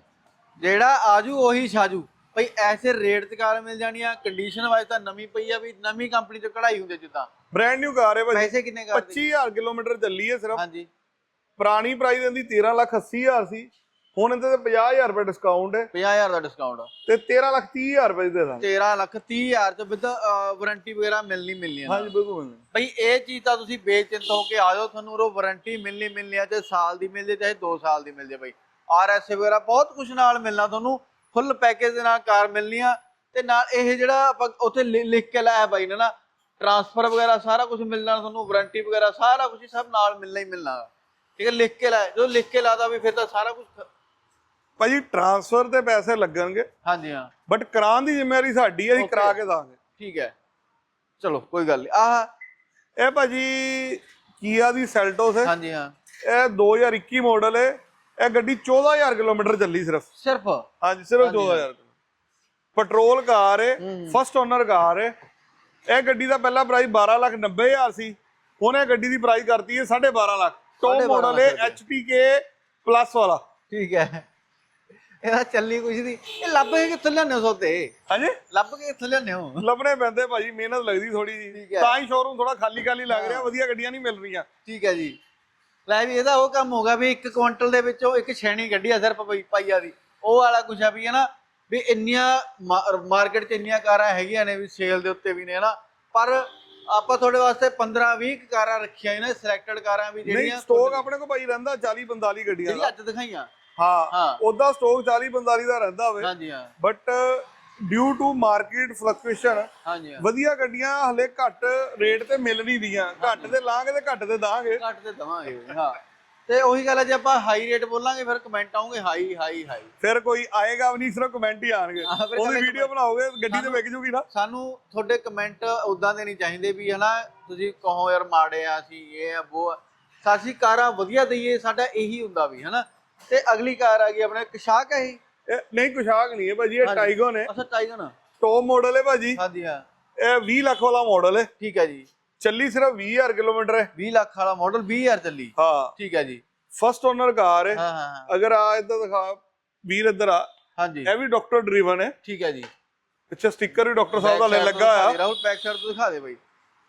ਜਿਹੜਾ ਆਜੂ ਉਹੀ ਛਾਜੂ। ਭਈ ਐਸੇ ਰੇਟ ਤੇ ਕਾਰ ਮਿਲ ਜਾਣੀ ਆ ਕੰਡੀਸ਼ਨ ਵਾਈਜ਼ ਤਾਂ ਨਵੀਂ ਪਈ ਆ ਵੀ ਨਵੀਂ ਕੰਪਨੀ ਚ ਕਢਾਈ ਹੁੰਦੀ ਜਿੱਦਾਂ। ਬ੍ਰਾਂਡ ਨਿਊ ਕਾਰ ਹੈ ਭਾਜੀ। ਪੈਸੇ ਕਿੰਨੇ ਕਰਦੇ 25000 ਕਿਲੋਮੀਟਰ ਚੱਲੀ ਹੈ ਸਿਰਫ। ਹਾਂਜੀ। ਪੁਰਾਣੀ ਪ੍ਰਾਈਸ ਇਹਦੀ 13 ਲੱਖ 80000 ਸੀ। ਹੁਣ ਇਹਦੇ ਤੇ 50000 ਰੁਪਏ ਡਿਸਕਾਊਂਟ ਹੈ। 50000 ਦਾ ਡਿਸਕਾਊਂਟ ਤੇ 13 ਲੱਖ 30000 ਰੁਪਏ ਦੀ ਦੇ ਦਾਂਗੇ। 13 ਲੱਖ 30 ਹਜ਼ਾਰ ਚ ਵਿਦ ਵਾਰੰਟੀ ਵਗੈਰਾ ਮਿਲਣੀ ਮਿਲਣੀ ਆ। ਹਾਂਜੀ ਬਿਲਕੁਲ ਮਿਲਣੀ। ਭਈ ਇਹ ਚੀਜ਼ ਤਾਂ ਤੁਸੀਂ ਬੇਚਿੰਤ ਹੋ ਕੇ ਆ ਜਾਓ ਤੁਹਾਨੂੰ ਉਹ ਵਾਰੰਟੀ ਮਿਲਣੀ ਮਿਲਣੀ ਆ ਚਾਹੇ ਸਾਲ ਦੀ ਮਿਲ ਜੇ ਚਾਹੇ 2 ਸਾਲ ਦੀ ਮਿਲ ਜੇ ਬਈ। ਆਰਐਸ ਵਗੈਰਾ ਬਹੁਤ ਕੁਝ ਨਾਲ ਮਿਲਣਾ ਤੁਹਾਨੂੰ। ਫੁੱਲ ਪੈਕੇਜ ਦੇ ਨਾਲ ਕਾਰ ਮਿਲਣੀ ਆ ਤੇ ਨਾਲ ਇਹ ਜਿਹੜਾ ਆਪਾਂ ਉੱਥੇ ਲਿਖ ਕੇ ਲਾਇਆ ਬਾਈ ਨੇ ਨਾ ਟਰਾਂਸਫਰ ਵਗੈਰਾ ਸਾਰਾ ਕੁਝ ਮਿਲਣਾ ਤੁਹਾਨੂੰ ਵਾਰੰਟੀ ਵਗੈਰਾ ਸਾਰਾ ਕੁਝ ਸਭ ਨਾਲ ਮਿਲਣਾ ਹੀ ਮਿਲਣਾ। ਠੀਕ ਹੈ ਲਿਖ ਕੇ ਲਾਇਆ ਜਦੋਂ ਲਿਖ ਕੇ ਲਾਦਾ ਵੀ ਫਿਰ ਤਾਂ ਸਾਰਾ ਕੁਝ ਭਾਜੀ ਟ੍ਰਾਂਸਫਰ ਤੇ ਪੈਸੇ ਲੱਗਣਗੇ। ਹਾਂਜੀ ਹਾਂ। ਬਟ ਕਰਾਉਣ ਦੀ ਜ਼ਿੰਮੇਵਾਰੀ ਸਾਡੀ ਹੈ ਅਸੀਂ. ਕਰਾ ਕੇ ਦਾਂਗੇ। ਠੀਕ ਹੈ। ਚਲੋ ਕੋਈ ਗੱਲ ਨਹੀਂ। ਆਹ ਇਹ ਭਾਜੀ ਕੀਆ ਦੀ ਸੈਲਟੋਸ ਹੈ। ਹਾਂਜੀ ਹਾਂ। ਇਹ 2021 ਮਾਡਲ ਹੈ। ਇਹ ਗੱਡੀ 14000 ਕਿਲੋਮੀਟਰ ਚੱਲੀ ਸਿਰਫ। ਸਿਰਫ? ਹਾਂਜੀ ਸਿਰਫ 14000 ਪੈਟਰੋਲ ਕਾਰ ਹੈ ਫਸਟ ਓਨਰ ਕਾਰ ਹੈ ਇਹ ਗੱਡੀ ਦਾ ਪਹਿਲਾ ਪ੍ਰਾਈਸ 12 ਲੱਖ 90 ਹਜ਼ਾਰ ਸੀ। ਉਹਨੇ ਗੱਡੀ ਦੀ ਪ੍ਰਾਈਸ ਕਰਤੀ ਹੈ 12.5 ਲੱਖ। ਟੌਪ 12.5 ਮਾਡਲ ਹੈ HPK ਪਲੱਸ ਵਾਲਾ। ਠੀਕ ਹੈ। ਇਹਦਾ ਚੱਲੀ ਕੁਝ ਨਹੀਂ। ਇਹ ਲੱਭ ਕੇ ਕਿੱਥੋਂ ਲਿਆਉਂਦੇ ਹੋ ਸੌਦੇ? ਹਾਂਜੀ? ਲੱਭ ਕੇ ਕਿੱਥੋਂ ਲਿਆਉਂਦੇ ਹੋ? ਲੱਭਣੇ ਪੈਂਦੇ ਭਾਜੀ ਮਿਹਨਤ ਲੱਗਦੀ ਥੋੜੀ ਜੀ। ਤਾਂ ਹੀ ਸ਼ੋਰੂਮ ਥੋੜਾ ਖਾਲੀ ਖਾਲੀ ਲੱਗ ਰਿਹਾ ਵਧੀਆ ਗੱਡੀਆਂ ਨਹੀਂ ਮਿਲ ਰਹੀਆਂ। ਠੀਕ ਹੈ ਜੀ। ਲੈ ਵੀ ਇਹਦਾ ਉਹ ਕੰਮ ਹੋਗਾ ਵੀ ਇੱਕ ਕੁਇੰਟਲ ਦੇ ਵਿੱਚੋਂ ਇੱਕ ਛੈਣੀ ਸਿਰਫ ਪਈ ਪਾਈਆ ਦੀ। ਉਹ ਵਾਲਾ ਕੁਛ ਆ ਵੀ ਹੈ ਨਾ ਵੀ ਇੰਨੀਆਂ ਮਾਰਕੀਟ 'ਚ ਇੰਨੀਆਂ ਕਾਰਾਂ ਹੈਗੀਆਂ ਨੇ ਵੀ ਸੇਲ ਦੇ ਉੱਤੇ ਵੀ ਨੇ ਨਾ ਪਰ ਆਪਾਂ ਤੁਹਾਡੇ ਵਾਸਤੇ 15 20 ਕਾਰਾਂ ਰੱਖੀਆਂ ਨੇ ਸਿਲੈਕਟਡ ਕਾਰਾਂ ਵੀ ਨਹੀਂ ਜਿਹੜੀਆਂ ਸਟਾਕ ਆਪਣੇ ਕੋਲ ਭਾਈ ਰਹਿੰਦਾ 40 45 ਗੱਡੀਆਂ ਜਿਹੜੀ ਅੱਜ ਦਿਖਾਈਆਂ। ਹਾਂ ਹਾਂ। ਉਹਦਾ ਸਟਾਕ 40 45 ਦਾ ਰਹਿੰਦਾ ਹੋਵੇ। ਹਾਂਜੀ ਹਾਂ। But due to market fluctuation ਹਾਂਜੀ ਵਧੀਆ ਗੱਡੀਆਂ ਹਲੇ ਘੱਟ ਰੇਟ ਤੇ ਮਿਲ ਨਹੀਂ ਰਹੀਆਂ। ਘੱਟ ਤੇ ਲਾਂਗੇ ਤੇ ਘੱਟ ਤੇ ਦਾਂਗੇ। ਘੱਟ ਤੇ ਦਵਾਂਗੇ ਹਾਂ। ਤੇ ਉਹੀ ਗੱਲ ਹੈ ਜੇ ਆਪਾਂ ਹਾਈ ਰੇਟ ਬੋਲਾਂਗੇ ਫਿਰ ਕਮੈਂਟ ਆਉਂਗੇ ਹਾਈ ਹਾਈ ਹਾਈ ਫਿਰ ਕੋਈ ਆਏਗਾ ਵੀ ਨਹੀਂ ਸਿਰਫ ਕਮੈਂਟ ਹੀ ਆਣਗੇ। ਉਹਦੀ ਵੀਡੀਓ ਬਣਾਓਗੇ ਗੱਡੀ ਤੇ ਵਿਕ ਜੂਗੀ ਨਾ। ਸਾਨੂੰ ਤੁਹਾਡੇ ਕਮੈਂਟ ਉਦਾਂ ਦੇ ਨਹੀਂ ਚਾਹੀਦੇ ਵੀ ਹਨਾ ਤੁਸੀਂ ਕਹੋ ਯਾਰ ਮਾੜੇ ਆ ਅਸੀਂ ਇਹ ਆ ਉਹ ਸਾਸੀ ਕਾਰਾਂ ਵਧੀਆ ਦਈਏ ਸਾਡਾ ਇਹੀ ਹੁੰਦਾ ਵੀ ਹਨਾ। ਤੇ ਅਗਲੀ ਕਾਰ ਆ ਗਈ ਆਪਣੇ ਕਸ਼ਾਕ ਹੈ ਇਹ ਨਹੀਂ ਕੁਸ਼ਾਕ ਨਹੀਂ ਹੈ ਭਾਜੀ ਇਹ ਹਾਂਜੀ। ਟਾਈਗੋ ਨੇ ਅੱਛਾ ਟਾਈਗਨ ਟੌਪ ਮਾਡਲ ਹੈ ਭਾਜੀ। ਹਾਂਜੀ ਹਾਂ। ਇਹ 20 ਲੱਖ ਵਾਲਾ ਮਾਡਲ ਹੈ। ਠੀਕ ਹੈ ਜੀ। ਚੱਲੀ ਸਿਰਫ 20000 ਕਿਲੋਮੀਟਰ ਹੈ। 20 ਲੱਖ ਵਾਲਾ ਮਾਡਲ 20000 ਚੱਲੀ। ਹਾਂ। ਠੀਕ ਹੈ ਜੀ। ਫਸਟ ਓਨਰ ਕਾਰ ਹੈ। ਹਾਂ ਹਾਂ ਹਾਂ। ਅਗਰ ਆ ਇੱਧਰ ਦਿਖਾ ਵੀਰ ਇੱਧਰ ਆ। ਹਾਂਜੀ। ਇਹ ਵੀ ਡਾਕਟਰ ਡਰੀਵਨ ਹੈ। ਠੀਕ ਹੈ ਜੀ। ਪਿੱਛੇ ਸਟicker ਵੀ ਡਾਕਟਰ ਸਾਹਿਬ ਦਾ side ਲੱਗਾ ਆ ਰਾਹੁਲ ਬੈਕ ਸਾਈਡ ਤੋਂ ਦਿਖਾ ਦੇ ਬਾਈ।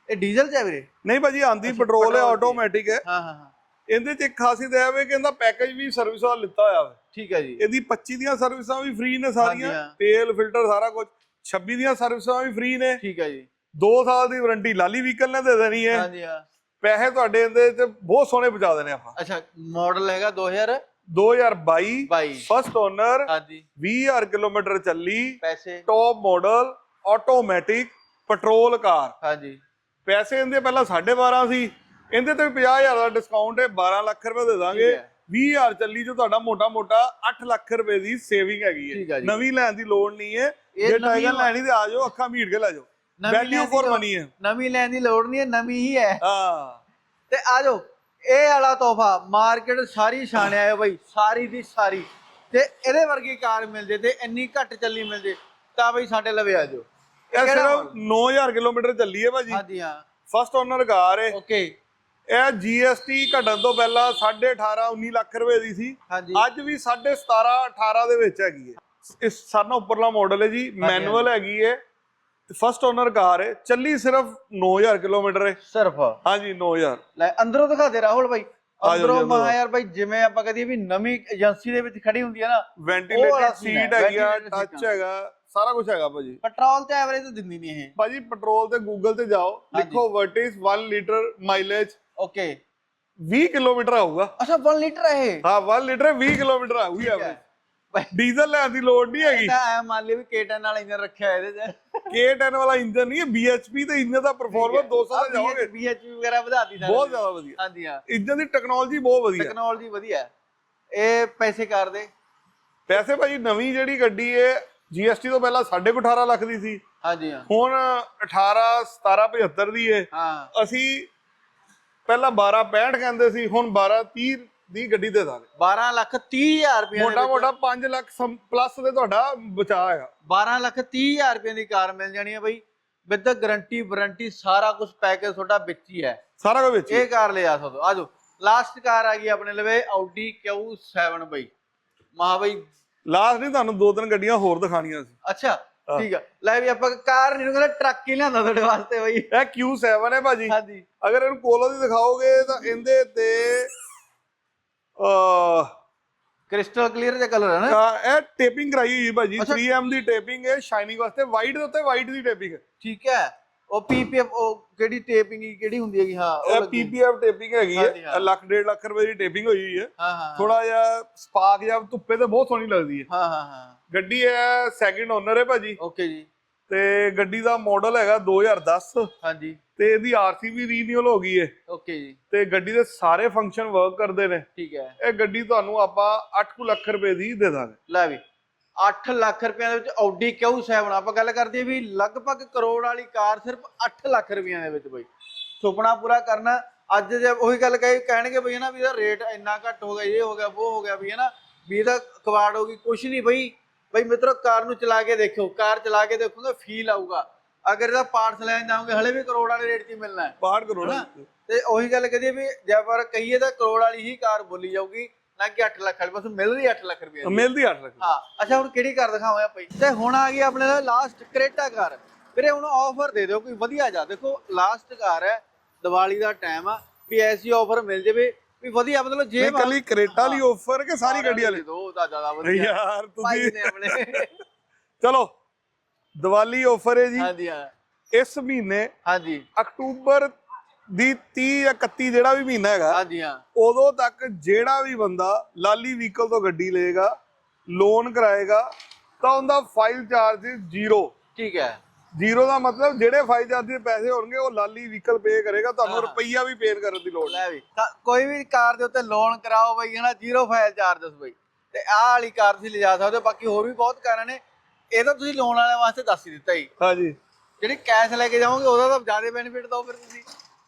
ਇਹ ਡੀਜ਼ਲ ਚ ਹੈ ਵੀਰੇ? ਨਹੀਂ ਭਾਜੀ ਆਂਦੀ ਪੈਟਰੋਲ ਹੈ। ਆਟੋਮੈਟਿਕ ਹੈ। ਹਾਂ। ਹਾਂ ਹਾਂ ਇਹਦੇ ਚ ਇੱਕ ਖਾਸੀਅਤ ਹੈ ਵੀ ਕਿ ਇਹਦਾ ਪੈਕੇਜ ਵੀ ਸਰਵਿਸ ਵਾਲਾ ਲਿੱਤਾ ਹੋਇਆ ਵਾ। ਠੀਕ ਹੈ ਜੀ। ਇਹਦੀ 25 ਦੀਆਂ ਸਰਵਿਸਾਂ ਵੀ ਫ੍ਰੀ ਨੇ ਸਾਰੀਆਂ। ਹਾਂਜੀ, ਹਾਂ। ਤੇਲ ਫਿਲਟਰ ਸਾਰਾ ਕੁਝ 26 ਦੀਆਂ ਸਰਵਿਸਾਂ ਵੀ ਫ੍ਰੀ ਨੇ। ਠੀਕ ਹੈ ਜੀ। 2 ਸਾਲ ਦੀ ਵਾਰੰਟੀ ਲਾਲੀ ਵਹੀਕਲ ਨੇ ਦੇ ਦੇਣੀ ਹੈ। ਹਾਂਜੀ ਹਾਂ। ਪੈਸੇ ਤੁਹਾਡੇ ਇਹਦੇ ਚ ਬਹੁਤ ਸੋਹਣੇ ਬਚਾ ਦੇਣੇ ਆਪਾਂ। ਅੱਛਾ ਮਾਡਲ ਹੈਗਾ 2022 2022 ਬਾਈ। ਫਸਟ ਓਨਰ ਹਾਂਜੀ। 20000 ਕਿਲੋਮੀਟਰ ਚੱਲੀ। ਪੈਸੇ। Top model automatic petrol car ਹਾਂਜੀ। ਪੈਸੇ ਇਹਦੇ ਪਹਿਲਾਂ 12.5 ਸੀ। ਇਹਦੇ ਤੇ ਵੀ 50000 ਦਾ ਡਿਸਕਾਊਂਟ ਹੈ। 12 ਲੱਖ ਰੁਪਏ ਦੇ ਦਾਂਗੇ। ਠੀਕ ਹੈ। 20000 ਚੱਲੀ ਜੋ ਤੁਹਾਡਾ ਮੋਟਾ ਮੋਟਾ 8 ਲੱਖ ਰੁਪਏ ਦੀ ਸੇਵਿੰਗ ਹੈਗੀ ਹੈ। ਨਵੀਂ ਲੈਣ ਦੀ ਲੋੜ ਨਹੀਂ ਹੈ। ਜੇ ਟਾਈਗਰ ਲੈਣੀ ਤੇ ਆ ਜਾਓ ਅੱਖਾਂ ਮੀਟ ਕੇ ਲੈ ਜਾਓ। ਵੈਲਿਊ ਫॉर ਮਨੀ ਹੈ। ਨਵੀਂ ਲੈਣ ਦੀ ਲੋੜ ਨਹੀਂ ਹੈ ਨਵੀਂ ਹੀ ਹੈ। ਹਾਂ। ਤੇ ਆ ਜਾਓ ਇਹ ਵਾਲਾ ਤੋਹਫਾ ਮਾਰਕੀਟ ਸਾਰੀ ਛਾਣਿਆ ਹੈ ਬਈ ਸਾਰੀ ਦੀ ਸਾਰੀ। ਤੇ ਇਹਦੇ ਵਰਗੀ ਕਾਰ ਮਿਲ ਜੇ ਤੇ ਇੰਨੀ ਘੱਟ ਚੱਲੀ ਮਿਲ ਜੇ ਤਾਂ ਬਈ ਸਾਡੇ ਲਵੇ ਆ ਜਾਓ। ਇਹ ਸਿਰਫ 9000 ਕਿਲੋਮੀਟਰ ਚੱਲੀ ਹੈ ਭਾਜੀ। ਹਾਂਜੀ ਹਾਂ। ਫਸਟ ਓਨਰ ਕਾਰ ਹੈ। ਓਕੇ ਇਹ ਜੀਐਸਟੀ ਘਟਣ ਤੋਂ ਪਹਿਲਾਂ 18.5 19 ਲੱਖ ਰੁਪਏ ਦੀ ਸੀ। ਹਾਂਜੀ। ਅੱਜ ਵੀ 17.5 18 ਦੇ ਵਿੱਚ ਹੈਗੀ ਹੈ ਇਸ ਸਾਰਾ ਉੱਪਰਲਾ ਮਾਡਲ ਹੈ ਜੀ ਮੈਨੂਅਲ ਹੈਗੀ ਹੈ ਫਸਟ ਓਨਰ ਕਾਰ ਹੈ ਚੱਲੀ ਸਿਰਫ 9000 ਕਿਲੋਮੀਟਰ ਹੈ ਸਿਰਫ? ਹਾਂਜੀ 9000 ਲੈ ਅੰਦਰੋਂ ਦਿਖਾ ਦੇ ਰਾਹੁਲ ਜਾਓ ਅੰਦਰੋਂ ਜੀ, ਅੰਦਰੋਂ। ਮਹਾ ਯਾਰ ਬਾਈ ਜਿਵੇਂ ਆਪਾਂ ਕਹਦੇ ਵੀ ਨਵੀਂ ਏਜੰਸੀ ਦੇ ਵਿੱਚ ਖੜੀ ਹੁੰਦੀ ਹੈ ਨਾ ਵਾਲਾ ਵੈਂਟੀਲੇਟਡ scene ਹੈ, ਸੀਟ ਹੈਗੀ ਆ ventilated ਟੱਚ ਸੀਟਾਂ। ਹੈਗਾ ਸਾਰਾ ਕੁਝ ਹੈਗਾ ਭਾਜੀ। ਪੈਟਰੋਲ ਤੇ ਐਵਰੇਜ ਤਾਂ ਦਿੰਦੀ ਨਹੀਂ ਇਹ। ਭਾਜੀ ਪੈਟਰੋਲ ਤੇ ਗੂਗਲ ਤੇ ਜਾਓ। ਹਾਂਜੀ। ਲਿਖੋ Virtus 1 litre mileage okay 20 kilometre ਆਊਗਾ। ਅੱਛਾ 1 ਲੀਟਰ ਹੈ ਇਹ? ਹਾਂ 1 ਲੀਟਰ 20 ਕਿਲੋਮੀਟਰ ਆਊਗੀ। ਐਵਰੇਜ ਡੀਜ਼ਲ ਲੈਣ ਦੀ ਲੋੜ ਨਹੀਂ ਹੈਗੀ। ਤਾਂ ਐ ਮੰਨ ਲਿਓ ਵੀ K10 ਨਾਲ ਇੰਜਨ ਰੱਖਿਆ ਇਹਦੇ ਚ। K10 ਵਾਲਾ ਇੰਜਨ ਨਹੀਂ ਹੈ BHP ਤੇ ਇੰਜਨ ਦਾ ਪਰਫਾਰਮੈਂਸ 200 ਤੇ ਜਾਓਗੇ BHP ਵਗੈਰਾ ਵਧਾਤੀ ਸਾਰੇ ਬਹੁਤ ਜ਼ਿਆਦਾ ਵਧੀਆ। ਹਾਂਜੀ ਹਾਂ। ਇੰਜਨ ਦੀ ਟੈਕਨੋਲੋਜੀ ਬਹੁਤ ਵਧੀਆ। ਟੈਕਨੋਲੋਜੀ ਵਧੀਆ। ਇਹ ਪੈਸੇ ਕਰ ਦੇ। ਪੈਸੇ ਭਾਜੀ ਨਵੀਂ ਜਿਹੜੀ ਗੱਡੀ ਹੈ GST ਤੋਂ ਪਹਿਲਾਂ 18.5 ਲੱਖ ਦੀ ਸੀ। ਹਾਂਜੀ ਹਾਂ। ਹੁਣ 18 17 75 ਦੀ ਹੈ ਹਾਂ। ਅਸੀਂ ਪਹਿਲਾਂ 12 65 ਕਹਿੰਦੇ ਸੀ ਹੁਣ 12 30 ਦੀ ਗੱਡੀ ਦੇ ਦਾਂਗੇ। 12 ਲੱਖ 30 ਹਜ਼ਾਰ ਰੁਪਏ ਮੋਟਾ ਮੋਟਾ 5 ਲੱਖ ਪਲੱਸ ਦੇ ਤੁਹਾਡਾ ਬਚਾਅ ਹੈਗਾ 12 ਲੱਖ 30 ਹਜ਼ਾਰ ਰੁਪਏ ਦੀ ਕਾਰ ਮਿਲ ਜਾਣੀ ਹੈ ਬਈ। ਵਿਦ ਗਾਰੰਟੀ ਵਾਰੰਟੀ ਸਾਰਾ ਕੁਝ ਪੈਕੇਜ ਤੁਹਾਡਾ ਵਿੱਚ ਹੀ ਹੈ। ਸਾਰਾ ਕੁਝ ਵਿੱਚ। ਇਹ ਕਾਰ ਲੈ ਆ ਸਕਦੇ ਆਜੋ ਲਾਸਟ ਕਾਰ ਆ ਗਈ ਆਪਣੇ ਲਵੇ ਆਡੀ Q7 ਬਈ। ਮਹਾ ਬਈ ਲਾਸਟ ਨਹੀਂ ਤੁਹਾਨੂੰ ਦੋ ਤਿੰਨ ਗੱਡੀਆਂ ਹੋਰ ਦਿਖਾਣੀਆਂ ਸੀ। ਅੱਛਾ ਠੀਕ ਆ। ਲੈ ਵੀ ਆਪਾਂ ਕਾਰ ਨਹੀਂ ਨੂੰ ਕਹਿੰਦਾ ਟਰੱਕ ਹੀ ਲਿਆਂਦਾ ਤੁਹਾਡੇ ਵਾਸਤੇ ਬਈ। ਇਹ Q7 ਹੈ ਭਾਜੀ। ਹਾਂਜੀ। ਅਗਰ ਇਹਨੂੰ ਕੋਲੋਂ ਦੀ ਦਿਖਾਓਗੇ ਤਾਂ ਇਹਦੇ ਤੇ ਅ ਕ੍ਰਿਸਟਲ ਕਲੀਅਰ ਜਿਹਾ ਕਲਰ ਹੈ ਨਾ? ਇਹ ਟੇਪਿੰਗ ਕਰਾਈ ਹੋਈ ਹੈ ਭਾਜੀ। ਅੱਛਾ। 3M ਦੀ ਟੇਪਿੰਗ ਹੈ ਸ਼ਾਈਨਿੰਗ ਵਾਸਤੇ। ਵਾਈਟ ਦੇ ਉੱਤੇ ਵਾਈਟ ਦੀ ਟੇਪਿੰਗ ਠੀਕ ਹੈ। ਉਹ ਪੀਪੀਐਫ ਉਹ ਕਿਹੜੀ ਟੇਪਿੰਗ ਕਿਹੜੀ ਹੁੰਦੀ ਹੈਗੀ? ਹਾਂ ਉਹ ਇਹ ਲੱਗੀ। PPF ਟੇਪਿੰਗ ਹੈਗੀ ਹਾਂਜੀ, ਹੈ। ਹਾਂ। ਇਹ ਲੱਖ ਡੇਢ ਲੱਖ ਰੁਪਏ ਦੀ ਟੇਪਿੰਗ ਹੋਈ ਹੋਈ ਹੈ। ਹਾਂ ਹਾਂ ਥੋੜਾ ਜਿਹਾ ਸਪਾਰਕ ਜਾਂ ਧੁੱਪੇ ਤੇ ਬਹੁਤ ਸੋਹਣੀ ਲੱਗਦੀ ਹੈ। ਹਾਂ ਹਾਂ ਹਾਂ। ਗੱਡੀ ਹੈ ਸੈਕਿੰਡ ਓਨਰ ਹੈ ਭਾਜੀ। ਓਕੇ ਜੀ। ਤੇ ਗੱਡੀ ਦਾ ਮਾਡਲ ਹੈਗਾ 2010 ਹਾਂਜੀ। ਤੇ ਇਹਦੀ ਆਰਸੀ ਵੀ ਰੀਨਿਊਲ ਹੋ ਗਈ ਹੈ। ਓਕੇ ਜੀ। ਤੇ ਗੱਡੀ ਦੇ ਸਾਰੇ ਫੰਕਸ਼ਨ ਵਰਕ ਕਰਦੇ ਨੇ। ਠੀਕ ਹੈ। ਇਹ ਗੱਡੀ ਤੁਹਾਨੂੰ ਆਪਾਂ 8 ਲੱਖ ਰੁਪਏ ਦੀ ਦੇ ਦਾਂਗੇ। ਲੈ ਵੀ। 8 ਲੱਖ ਰੁਪਏ ਦੇ ਵਿੱਚ ਆਡੀ Q7 ਆਪਾਂ ਗੱਲ ਕਰਦੇ ਵੀ ਲਗਭਗ ਕਰੋੜ ਵਾਲੀ ਕਾਰ ਸਿਰਫ 8 ਲੱਖ ਰੁਪਈਆਂ ਦੇ ਵਿੱਚ ਬਈ। ਸੁਪਨਾ ਪੂਰਾ ਕਰਨਾ। ਅੱਜ ਜੇ ਉਹੀ ਗੱਲ ਕਹੇ ਕਹਿਣਗੇ ਬਈ ਨਾ ਵੀ ਇਹਦਾ ਰੇਟ ਇੰਨਾ ਘੱਟ ਹੋ ਗਿਆ ਇਹ ਹੋ ਗਿਆ ਉਹ ਹੋ ਗਿਆ ਵੀ ਹੈ ਨਾ ਵੀ ਇਹਦਾ ਕਵਾੜ ਹੋ ਗਈ ਕੁਛ ਨਹੀਂ ਬਈ। ਬਈ ਮਿੱਤਰੋ ਕਾਰ ਨੂੰ ਚਲਾ ਕੇ ਦੇਖਿਓ ਕਾਰ ਚਲਾ ਕੇ ਦੇਖੋਗੇ ਫੀਲ ਆਊਗਾ। ਅਗਰ ਇਹਦਾ ਪਾਰਟਸ ਲੈਣ ਜਾਓਗੇ ਹਲੇ ਵੀ ਕਰੋੜ ਵਾਲੇ ਰੇਟ 'ਚ ਮਿਲਣਾ ਹੈ 62 ਕਰੋੜ? ਤੇ ਉਹੀ ਗੱਲ ਕਹਦੀ ਵੀ ਜੇ ਪਰ ਕਹੀਏ ਤਾਂ ਕਰੋੜ ਵਾਲੀ ਹੀ ਕਾਰ ਬੋਲੀ ਜਾਊਗੀ। ਨਾ ਕਿ 8 ਲੱਖ ਵਾਲੀ ਬਸ ਮਿਲ ਰਹੀ 8 ਲੱਖ ਰੁਪਏ ਦੀ। ਮਿਲਦੀ 8 ਲੱਖ। ਹਾਂ ਅੱਛਾ ਹੁਣ ਕਿਹੜੀ ਕਾਰ ਦਿਖਾਵਾਂ ਜੀ? ਤੇ ਹੁਣ ਆ ਗਈ ਆਪਣੇ ਨਾਲ ਲਾਸਟ ਕਰੇਟਾ ਕਾਰ। ਵੀਰੇ ਹੁਣ ਆਫਰ ਦੇ ਦਿਓ ਕੋਈ ਵਧੀਆ ਜਾ ਦੇਖੋ ਲਾਸਟ ਕਾਰ ਹੈ ਦੀਵਾਲੀ ਦਾ ਟਾਈਮ ਆ ਵੀ ਐਸੀ ਆਫਰ ਮਿਲ ਜਾਵੇ ਵੀ ਵਧੀਆ ਮਤਲਬ ਜੇ ਕੱਲੀ ਕਰੇਟਾ ਲਈ ਆਫਰ ਕਿ ਸਾਰੀ ਗੱਡੀਆਂ ਲਈ ਦੋ ਦਾ ਜ਼ਿਆਦਾ ਵਧੀਆ। ਯਾਰ ਭਾਈ ਤੁਸੀਂ ਚਲੋ ਦੀਵਾਲੀ ਆਫਰ ਹੈ ਜੀ। ਹਾਂਜੀ ਹਾਂ। ਇਸ ਮਹੀਨੇ ਹਾਂਜੀ। ਅਕਤੂਬਰ ਦੀ 30 ਜਾਂ 31 ਜਿਹੜਾ ਵੀ ਮਹੀਨਾ ਹੈਗਾ ਹਾਂਜੀ ਹਾਂ। ਉਦੋਂ ਤੱਕ ਜਿਹੜਾ ਵੀ ਬੰਦਾ ਲਾਲੀ ਵਹੀਕਲ ਤੋਂ ਗੱਡੀ ਲਏਗਾ ਲੋਨ ਕਰਾਏਗਾ ਤਾਂ ਉਹਦਾ ਫਾਈਲ ਚਾਰਜ ਜ਼ੀਰੋ ਠੀਕ ਹੈ। ਜ਼ੀਰੋ ਦਾ ਮਤਲਬ ਜਿਹੜੇ ਫਾਈਲ ਚਾਰਜ ਦੇ ਪੈਸੇ ਹੋਣਗੇ ਉਹ ਲਾਲੀ ਵਹੀਕਲ ਪੇ ਕਰੇਗਾ ਤੁਹਾਨੂੰ। ਰੁਪਈਆ ਵੀ ਪੇ ਕਰਨ ਦੀ ਲੋੜ ਨਹੀਂ। ਲੈ ਵੀ ਤਾਂ ਕੋਈ ਵੀ ਕਾਰ ਦੇ ਉੱਤੇ ਲੋਨ ਕਰਾਓ ਬਈ ਹਨਾ ਜ਼ੀਰੋ ਫਾਈਲ ਚਾਰਜਸ ਬਈ। ਤੇ ਆਹ ਵਾਲੀ ਕਾਰ ਤੁਸੀਂ ਲਿਜਾ ਸਕਦੇ ਹੋ ਬਾਕੀ ਹੋਰ ਵੀ ਬਹੁਤ ਕਾਰਾਂ ਨੇ। ਇਹ ਤਾਂ ਤੁਸੀਂ ਲੋਨ ਵਾਲਿਆਂ ਵਾਸਤੇ ਦੱਸ ਹੀ ਦਿੱਤਾ ਜੀ। ਹਾਂਜੀ। ਜਿਹੜੀ ਕੈਸ਼ ਲੈ ਕੇ ਜਾਓਗੇ ਉਹਦਾ ਤਾਂ ਜ਼ਿਆਦਾ ਬੈਨੀਫਿਟ ਦੋ ਫਿਰ ਤੁਸੀਂ।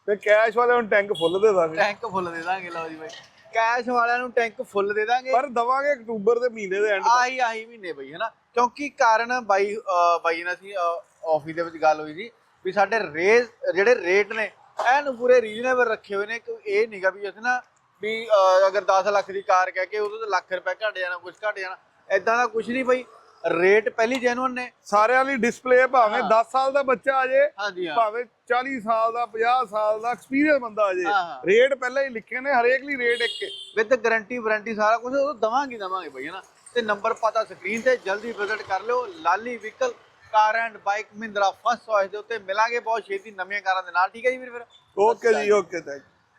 ਤੇ ਕੈਸ਼ ਵਾਲੇ ਨੂੰ ਟੈਂਕ ਫੁੱਲ ਦੇ ਦਾਂਗੇ। ਟੈਂਕ ਫੁੱਲ ਦੇ ਦਾਂਗੇ ਲਓ ਜੀ ਬਾਈ। ਕੈਸ਼ ਵਾਲਿਆਂ ਨੂੰ ਟੈਂਕ ਫੁੱਲ ਦੇ ਦਾਂਗੇ। ਪਰ ਦਵਾਂਗੇ ਅਕਤੂਬਰ ਦੇ ਮਹੀਨੇ ਦੇ ਐਂਡ ਆਹੀ ਆਹੀ ਮਹੀਨੇ ਬਈ ਹਨਾ? ਕਿਉਂਕਿ ਕਾਰਨ ਬਾਈ ਬਾਈ ਨਾਲ ਸੀ ਆਫਿਸ ਦੇ ਵਿੱਚ ਗੱਲ ਹੋਈ ਸੀ ਵੀ ਸਾਡੇ ਰੇਟ ਜਿਹੜੇ ਰੇਟ ਨੇ ਐਨ ਪੂਰੇ ਰੀਜ਼ਨੇਬਲ ਰੱਖੇ ਹੋਏ ਨੇ। ਕਿ ਇਹ ਨਹੀਂਗਾ ਵੀ ਅਸੀਂ ਨਾ ਵੀ ਅਗਰ 10 ਲੱਖ ਦੀ ਕਾਰ ਕਹਿ ਕੇ ਉਹਦੇ ਤੇ ਲੱਖ ਰੁਪਏ ਘਟ ਜਾਣਾ ਕੁਝ ਘਟ ਜਾਣਾ। ਐਦਾਂ ਦਾ ਕੁਝ ਨਹੀਂ ਬਈ। ਰੇਟ ਪਹਿਲੀ ਜੈਨੂਅਨ ਨੇ। ਸਾਰਿਆਂ ਲਈ ਡਿਸਪਲੇ ਭਾਵੇਂ ਹਾਂ। 10 ਸਾਲ ਦਾ ਬੱਚਾ ਆ ਜੇ ਭਾਵੇਂ 40 ਸਾਲ ਦਾ 50 ਸਾਲ ਦਾ ਐਕਸਪੀਰੀਅੰਸ ਬੰਦਾ ਆ ਜੇ। ਰੇਟ ਪਹਿਲਾਂ ਹੀ ਲਿਖੇ ਨੇ ਹਰੇਕ ਲਈ ਰੇਟ ਇੱਕ ਵਿਦ ਗਾਰੰਟੀ ਵਾਰੰਟੀ ਸਾਰਾ ਕੁਝ ਉਹ ਦਵਾਂਗੇ ਦਵਾਂਗੇ ਬਈ ਹਨਾ। ਤੇ ਨੰਬਰ ਪਤਾ ਸਕਰੀਨ ਤੇ ਜਲਦੀ ਵਿਜ਼ਿਟ ਕਰ ਲਿਓ। Lali vehicle car and bike Mahindra first choice ਦੇ ਉੱਤੇ ਮਿਲਾਂਗੇ। ਬਹੁਤ ਛੇਤੀ ਨਵੀਆਂ ਕਾਰਾਂ ਦੇ ਨਾਲ ਠੀਕ ਹੈ ਜੀ ਵੀਰ ਫਿਰ? ਓਕੇ ਜੀ ਓਕੇ ਥੈਂਕ